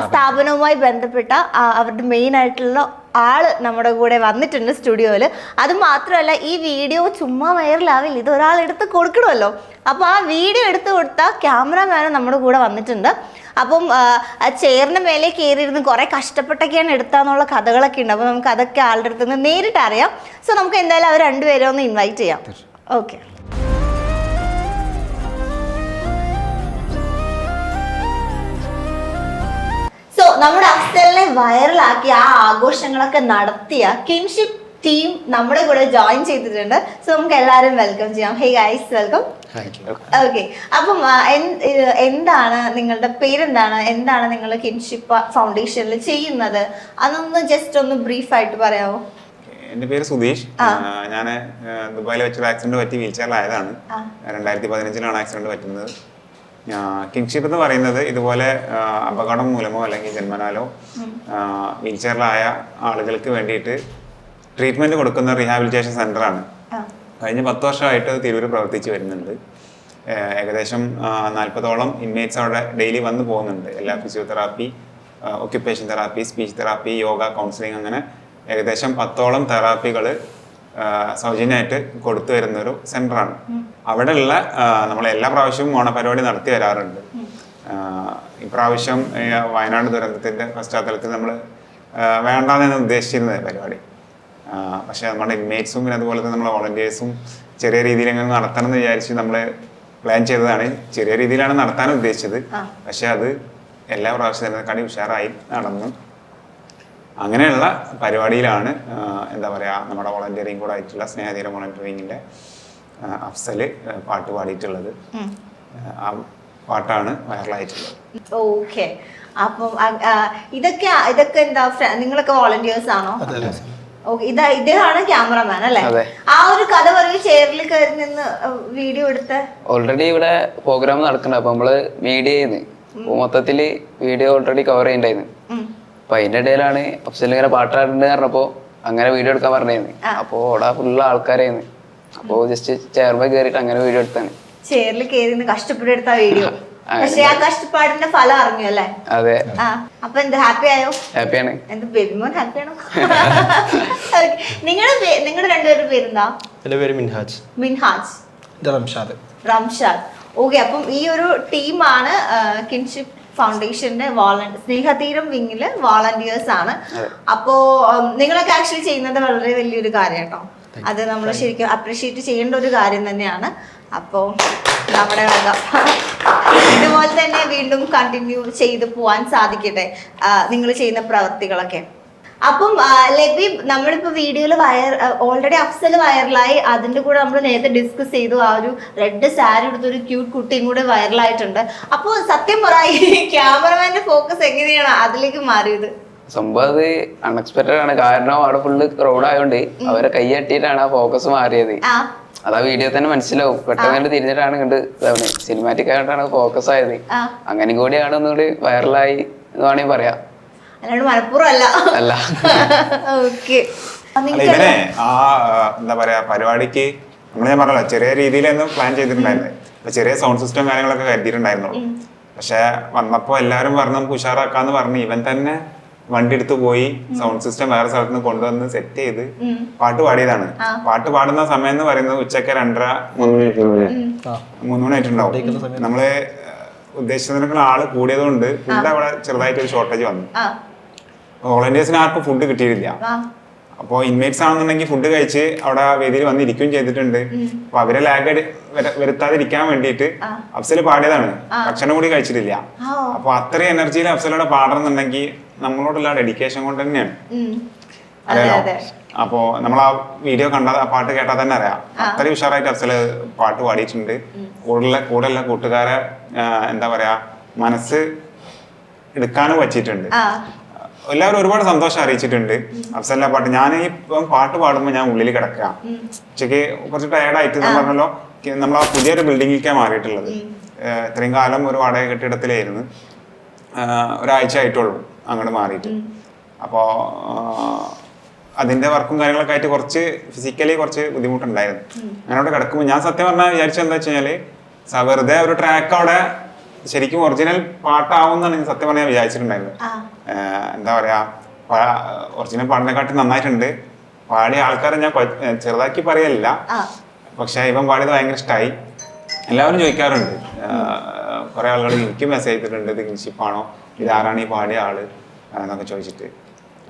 സ്ഥാപനവുമായി ബന്ധപ്പെട്ട അവരുടെ മെയിൻ ആയിട്ടുള്ള ആൾ നമ്മുടെ കൂടെ വന്നിട്ടുണ്ട് സ്റ്റുഡിയോയിൽ അത് മാത്രമല്ല ഈ വീഡിയോ ചുമ്മാ വൈറലാവില്ല. ഇത് ഒരാൾ എടുത്ത് കൊടുക്കണമല്ലോ. അപ്പോൾ ആ വീഡിയോ എടുത്ത് കൊടുത്ത ക്യാമറമാനും നമ്മുടെ കൂടെ വന്നിട്ടുണ്ട്. അപ്പം ചെയറിന് മേലെ കയറിയിരുന്ന് കുറേ കഷ്ടപ്പെട്ടൊക്കെയാണ് എടുത്താന്നുള്ള കഥകളൊക്കെ ഉണ്ട്. അപ്പോൾ നമുക്ക് അതൊക്കെ ആളുടെ അടുത്ത് നിന്ന് നേരിട്ട് അറിയാം. സോ നമുക്ക് എന്തായാലും അവർ രണ്ടുപേരെ ഒന്ന് ഇൻവൈറ്റ് ചെയ്യാം. ഓക്കെ. സോ നമ്മുടെ അഫ്സലിനെ വൈറലാക്കി ആ ആഘോഷങ്ങളൊക്കെ നടത്തിയ കിൻഷിപ്പ് ടീം നമ്മുടെ കൂടെ ജോയിൻ ചെയ്തിട്ടുണ്ട്. സോ നമുക്ക് എല്ലാവരും വെൽക്കം ചെയ്യാം ഹേ ഗൈസ് വെൽക്കം ഓക്കെ അപ്പം എന്താണ് നിങ്ങളുടെ പേരെന്താണ്? എന്താണ് നിങ്ങൾ കിൻഷിപ്പ് ഫൗണ്ടേഷനിൽ ചെയ്യുന്നത്? അതൊന്ന് ജസ്റ്റ് ഒന്ന് ബ്രീഫ് ആയിട്ട് പറയാമോ എന്റെ പേര് സുധീഷ്. ഞാൻ ദുബായിൽ വെച്ചൊരു ആക്സിഡന്റ് പറ്റി വീൽ ചെയറിലായതാണ് രണ്ടായിരത്തി പതിനഞ്ചിലാണ് ആക്സിഡന്റ് പറ്റുന്നത്. കിങ്ഷിപ്പ് എന്ന് പറയുന്നത് ഇതുപോലെ അപകടം മൂലമോ അല്ലെങ്കിൽ ജന്മനാലോ വീൽചെയറിലായ ആളുകൾക്ക് വേണ്ടിയിട്ട് ട്രീറ്റ്മെന്റ് കൊടുക്കുന്ന റീഹാബിലിറ്റേഷൻ സെന്ററാണ് കഴിഞ്ഞ പത്ത് വർഷമായിട്ട് തിരൂർ പ്രവർത്തിച്ചു വരുന്നുണ്ട്. ഏകദേശം നാൽപ്പതോളം ഇൻമേറ്റ്സ് അവിടെ ഡെയിലി വന്നു പോകുന്നുണ്ട്. എല്ലാ physiotherapy occupation therapy speech therapy yoga counselling അങ്ങനെ ഏകദേശം പത്തോളം തെറാപ്പികൾ സൗജന്യമായിട്ട് കൊടുത്തു വരുന്ന ഒരു സെന്ററാണ് അവിടെയുള്ള നമ്മൾ എല്ലാ പ്രാവശ്യവും ഓണപരിപാടി നടത്തി വരാറുണ്ട്. ഇപ്രാവശ്യം വയനാട് ദുരന്തത്തിന്റെ പശ്ചാത്തലത്തിൽ നമ്മൾ വേണ്ടാന്നാണ് ഉദ്ദേശിച്ചിരുന്നത് പരിപാടി. പക്ഷെ നമ്മുടെ ഇൻമേറ്റ്സും പിന്നെ അതുപോലെ തന്നെ നമ്മളെ വോളണ്ടിയേഴ്സും ചെറിയ രീതിയിൽ അങ്ങ് നടത്തണം എന്ന് വിചാരിച്ച് നമ്മൾ പ്ലാൻ ചെയ്തതാണ്. ചെറിയ രീതിയിലാണ് നടത്താൻ ഉദ്ദേശിച്ചത്. പക്ഷെ അത് എല്ലാ പ്രാവശ്യത്തിനെക്കാട്ടി ഉഷാറായി നടന്നു. അങ്ങനെയുള്ള പരിപാടിയിലാണ് എന്താ പറയുക നമ്മുടെ വോളണ്ടിയറിങ് കൂടെ ആയിട്ടുള്ള സ്നേഹതീര വോളണ്ടിയറിങ്ങിന്റെ അഫ്സൽ പാട്ട് പാടിയിട്ടുള്ളത്. ആ പാട്ടാണ് വൈറലായിട്ടുള്ളത്. ഓക്കെ. അപ്പം ഇതൊക്കെ ഇതൊക്കെ എന്താ നിങ്ങളൊക്കെ വോളണ്ടിയേഴ്സ് ആണോ? ഓക്കെ ഇതാ ഇദ്ദേഹമാണ് ക്യാമറമാൻ അല്ലേ? ആ ഒരു കഥ പറയും ചെയറിൽ കയറി നിന്ന് വീഡിയോ എടുത്ത. ഓൾറെഡി ഇവിടെ പ്രോഗ്രാം നടക്കുന്നുണ്ട്. അപ്പൊ നമ്മൾ അപ്പൊ മൊത്തത്തിൽ വീഡിയോ ഓൾറെഡി കവർ ചെയ്യണ്ടായിരുന്നു. അപ്പൊ അതിന്റെ ഇടയിലാണ് അഫ്സൽ ഇങ്ങനെ പാട്ടാടുണ്ട് പറഞ്ഞപ്പോ അങ്ങനെ വീഡിയോ എടുക്കാൻ പറഞ്ഞായിരുന്നു അപ്പൊ അവിടെ ഫുള്ള് ആൾക്കാരായിരുന്നു അപ്പൊ ജസ്റ്റ് ചേർമ കയറിയിട്ട് അങ്ങനെ വീഡിയോ എടുത്താണ്. കയറി കഷ്ടപ്പെട്ടെടുത്ത വീഡിയോ പക്ഷെ ആ കഷ്ടപ്പാടിന്റെ ഫലം അറിഞ്ഞു അല്ലേ? അതെ. അപ്പൊ എന്ത് ഹാപ്പി ആയോ? ഹാപ്പിയാണ് എന്ത് ബേബിമോൻ ഹാപ്പിയാണോ നിങ്ങളുടെ നിങ്ങളുടെ രണ്ടുപേരുടെ പേരെന്താ? പേര് മിൻഹാജ്. മിൻഹാജ്. എന്റെ റംഷാദ്. റംഷാദ്. ഓക്കെ അപ്പം ഈ ഒരു ടീമാണ് കിൻഷിപ്പ് ഫൗണ്ടേഷന്റെ വോളണ്ടിയർ സ്നേഹതീരം വിങ്ങിൽ വോളണ്ടിയേഴ്സ് ആണ്. അപ്പോ നിങ്ങളൊക്കെ ആക്ച്വലി ചെയ്യുന്നത് വളരെ വലിയൊരു കാര്യം കേട്ടോ അത് നമ്മൾ ശരിക്കും അപ്രീഷിയേറ്റ് ചെയ്യേണ്ട ഒരു കാര്യം തന്നെയാണ്. അപ്പോൾ നമ്മുടെ വക. ഇതുപോലെ തന്നെ വീണ്ടും കണ്ടിന്യൂ ചെയ്തു പോവാൻ സാധിക്കട്ടെ നിങ്ങൾ ചെയ്യുന്ന പ്രവർത്തികളൊക്കെ. അപ്പം ലബി നമ്മളിപ്പോ വീഡിയോയിൽ വയർ ഓൾറെഡി അഫ്സൽ വൈറലായി. അതിന്റെ കൂടെ നമ്മൾ നേരത്തെ ഡിസ്കസ് ചെയ്തു. ആ ഒരു റെഡ് സാരി എടുത്ത ഒരു ക്യൂട്ട് കുട്ടിയും കൂടെ വൈറലായിട്ടുണ്ട്. അപ്പോൾ സത്യം പറ ഈ ക്യാമറമാന്റെ ഫോക്കസ് എങ്ങനെയാണ് അതിലേക്ക് മാറിയത്? സംഭവം അത് അൺഎക്സ്പെക്ടഡ് ആണ്. കാരണം അവിടെ ഫുള്ള് ക്രൗഡ് ആയതുകൊണ്ട് അവരെ കൈയട്ടിട്ടാണ് ആ ഫോക്കസ് മാറിയത്. അത് ആ വീഡിയോ തന്നെ മനസ്സിലാവും. പെട്ടെന്ന് കണ്ട് തിരിഞ്ഞിട്ടാണ് കണ്ട് സിനിമാറ്റിക് ആയിട്ടാണ് ഫോക്കസ് ആയത്. അങ്ങനെ കൂടിയാണ് ഒന്നുകൂടി വൈറലായി എന്ന് വേണമെങ്കിൽ പറയാം. അല്ലാണ്ട് മലപ്പുറം അല്ല. അല്ല ഓക്കെ. അല്ല ഇവനെ ആ എന്താ പറയാ പരിപാടിക്ക് നമ്മൾ ഞാൻ പറഞ്ഞല്ലോ ചെറിയ രീതിയിലൊന്നും പ്ലാൻ ചെയ്തിട്ടുണ്ടായിരുന്നത് അപ്പൊ ചെറിയ സൗണ്ട് സിസ്റ്റം കാര്യങ്ങളൊക്കെ കരുതിയിട്ടുണ്ടായിരുന്നുള്ളൂ. പക്ഷെ വന്നപ്പോ എല്ലാരും പറഞ്ഞു നമുക്ക് ഉഷാറാക്കാന്ന് പറഞ്ഞ്. ഇവൻ തന്നെ വണ്ടി എടുത്ത് പോയി സൗണ്ട് സിസ്റ്റം വേറെ സ്ഥലത്ത് നിന്ന് കൊണ്ടുവന്ന് സെറ്റ് ചെയ്ത് പാട്ട് പാടിയതാണ്. പാട്ട് പാടുന്ന സമയം എന്ന് പറയുന്നത് ഉച്ചയ്ക്ക് രണ്ടര മൂന്ന് മണി നമ്മൾ ഉദ്ദേശിച്ചതിനേക്കാൾ ആൾ കൂടിയതുകൊണ്ട് ഫുഡ് അവിടെ ചെറുതായിട്ട് ഒരു ഷോർട്ടേജ് വന്നു വോളണ്ടിയേഴ്സിന് ആർക്കും ഫുഡ് കിട്ടിയിട്ടില്ല അപ്പോ അപ്പോൾ ഇൻമേറ്റ്സ് ആണെന്നുണ്ടെങ്കിൽ ഫുഡ് കഴിച്ച് അവിടെ വേദിയിൽ വന്നിരിക്കുകയും ചെയ്തിട്ടുണ്ട്. അപ്പൊ അവരെ ലാഗ് വരുത്താതിരിക്കാൻ വേണ്ടിയിട്ട് അഫ്സൽ പാടിയതാണ്. ഭക്ഷണം കൂടി കഴിച്ചിട്ടില്ല. അപ്പൊ അത്രയും എനർജിയിൽ അഫ്സലോടെ പാടണമെന്നുണ്ടെങ്കിൽ നമ്മളോടുള്ള ഡെഡിക്കേഷൻ കൊണ്ട് തന്നെയാണ്. അറിയാലോ അപ്പോ നമ്മൾ ആ വീഡിയോ കണ്ട ആ പാട്ട് കേട്ടാൽ തന്നെ അറിയാം. അത്രയും ഉഷാറായിട്ട് അഫ്സൽ പാട്ട് പാടിയിട്ടുണ്ട്. കൂടുതലുള്ള കൂടുതലുള്ള കൂട്ടുകാരെ എന്താ പറയാ മനസ്സ് എടുക്കാനും പറ്റിയിട്ടുണ്ട്. ആ. എല്ലാവരും ഒരുപാട് സന്തോഷം അറിയിച്ചിട്ടുണ്ട്. അഫ്സല പാട്ട് ഞാൻ ഈ പാട്ട് പാടുമ്പോൾ ഞാൻ ഉള്ളിൽ കിടക്കുക. ഉച്ചയ്ക്ക് കുറച്ച് ടയർഡായിട്ട് ഞാൻ പറഞ്ഞല്ലോ നമ്മൾ ആ പുതിയൊരു ബിൽഡിങ്ങിലേക്കാണ് മാറിയിട്ടുള്ളത്. ഇത്രയും കാലം ഒരു വാടക കെട്ടിടത്തിലായിരുന്നു. ഒരാഴ്ച ആയിട്ടുള്ളൂ അങ്ങോട്ട് മാറിയിട്ട്. അപ്പോൾ അതിന്റെ വർക്കും കാര്യങ്ങളൊക്കെ ആയിട്ട് കുറച്ച് ഫിസിക്കലി കുറച്ച് ബുദ്ധിമുട്ടുണ്ടായിരുന്നു. അങ്ങനോട്ട് കിടക്കുമ്പോൾ ഞാൻ സത്യം പറഞ്ഞാൽ വിചാരിച്ചത് എന്താ വെച്ച് കഴിഞ്ഞാൽ വെറുതെ ഒരു ട്രാക്ക് അവിടെ ശരിക്കും ഒറിജിനൽ പാട്ടാവുമെന്നാണ് ഞാൻ സത്യം പറഞ്ഞാൽ വിചാരിച്ചിട്ടുണ്ടായിരുന്നത്. എന്താ പറയാ ഒറിജിനൽ പാടിനെക്കാട്ടി നന്നായിട്ടുണ്ട്. പാടിയ ആൾക്കാരെ ഞാൻ ചെറുതാക്കി പറയല്ല പക്ഷെ ഇവൻ പാടിയത് ഭയങ്കര ഇഷ്ടമായി എല്ലാവരും ചോദിക്കാറുണ്ട്. കുറെ ആളുകൾ എനിക്ക് മെസ്സേജ് ചെയ്തിട്ടുണ്ട് ഇത് കിൻഷിപ്പാണോ ഇതാരാണ് ഈ പാടിയ ആൾ? എന്നൊക്കെ ചോദിച്ചിട്ട്.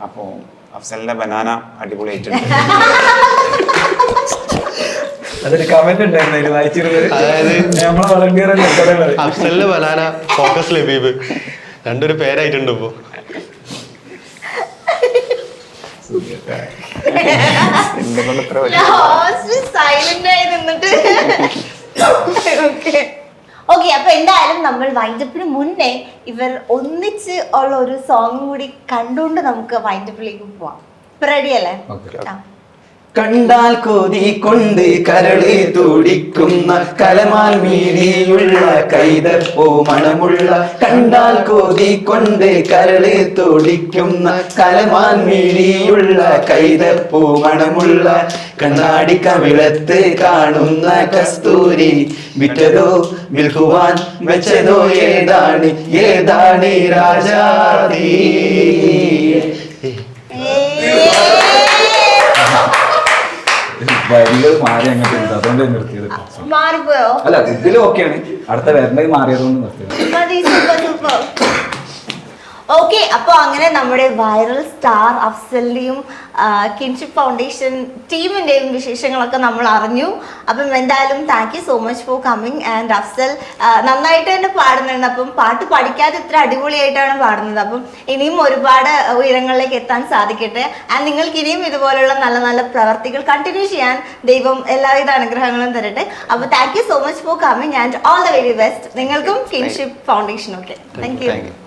അപ്പോൾ അഫ്സലിന്റെ ബനാന അടിപൊളിയായിട്ടുണ്ട്. അതൊരു കമന്റ് ഉണ്ടായിരുന്നു അതിൽ വായിച്ചിരുന്നത്. അതായത് നമ്മളെ ബനാന ഫോക്കസ് ലബീബ് രണ്ടൊരു പേരായിട്ടുണ്ട് ഇപ്പോ. ഓക്കെ അപ്പൊ എന്തായാലും നമ്മൾ വൈൻഡപ്പിന് മുന്നേ ഇവർ ഒന്നിച്ച് ഉള്ള ഒരു സോങ് കൂടി കണ്ടുകൊണ്ട് നമുക്ക് വൈൻഡപ്പിലേക്ക് പോവാം. റെഡി അല്ലേ. കണ്ടാൽ കൊതി കൊണ്ട് കരളി തുടിക്കുന്ന കലമാൽ മീതിയുള്ള കൈതപ്പോ മണമുള്ള കണ്ടാൽ കൊതി കൊണ്ട് കരളി തുടിക്കുന്ന കലമാൽ മീതിയുള്ള കൈതപ്പോ മണമുള്ള കണ്ണാടി കവിളത്ത് കാണുന്ന കസ്തൂരി വിറ്റതോ വിൽഹുവാൻ വെച്ചതോ ഏതാണ്? ഏതാണ് രാജാതീ വരികൾ മാറി അങ്ങോട്ട് ഉണ്ട് അതുകൊണ്ട് നിർത്തിയത് മാറിപ്പോയോ? അല്ല ഇതിലും ഓക്കെയാണ് അടുത്ത വരേണ്ടത് മാറിയതുകൊണ്ട് നിർത്തിയത്. ഓക്കെ അപ്പോൾ അങ്ങനെ നമ്മുടെ വൈറൽ സ്റ്റാർ അഫ്സലിയും കിൻഷിപ്പ് ഫൗണ്ടേഷൻ ടീമിന്റെയും വിശേഷങ്ങളൊക്കെ നമ്മൾ അറിഞ്ഞു. അപ്പം എന്തായാലും thank you so much for coming and Afsal നന്നായിട്ട് തന്നെ പാടുന്നുണ്ട്. അപ്പം പാട്ട് പഠിക്കാതെ ഇത്ര അടിപൊളിയായിട്ടാണ് പാടുന്നത്. അപ്പം ഇനിയും ഒരുപാട് ഉയരങ്ങളിലേക്ക് എത്താൻ സാധിക്കട്ടെ. ആൻഡ് നിങ്ങൾക്ക് ഇനിയും ഇതുപോലുള്ള നല്ല നല്ല പ്രവർത്തികൾ കണ്ടിന്യൂ ചെയ്യാൻ ദൈവം എല്ലാവിധ അനുഗ്രഹങ്ങളും തരട്ടെ. അപ്പോൾ thank you so much for coming and all the very best നിങ്ങൾക്കും കിൻഷിപ്പ് ഫൗണ്ടേഷനും ഒക്കെ. Thank you thank you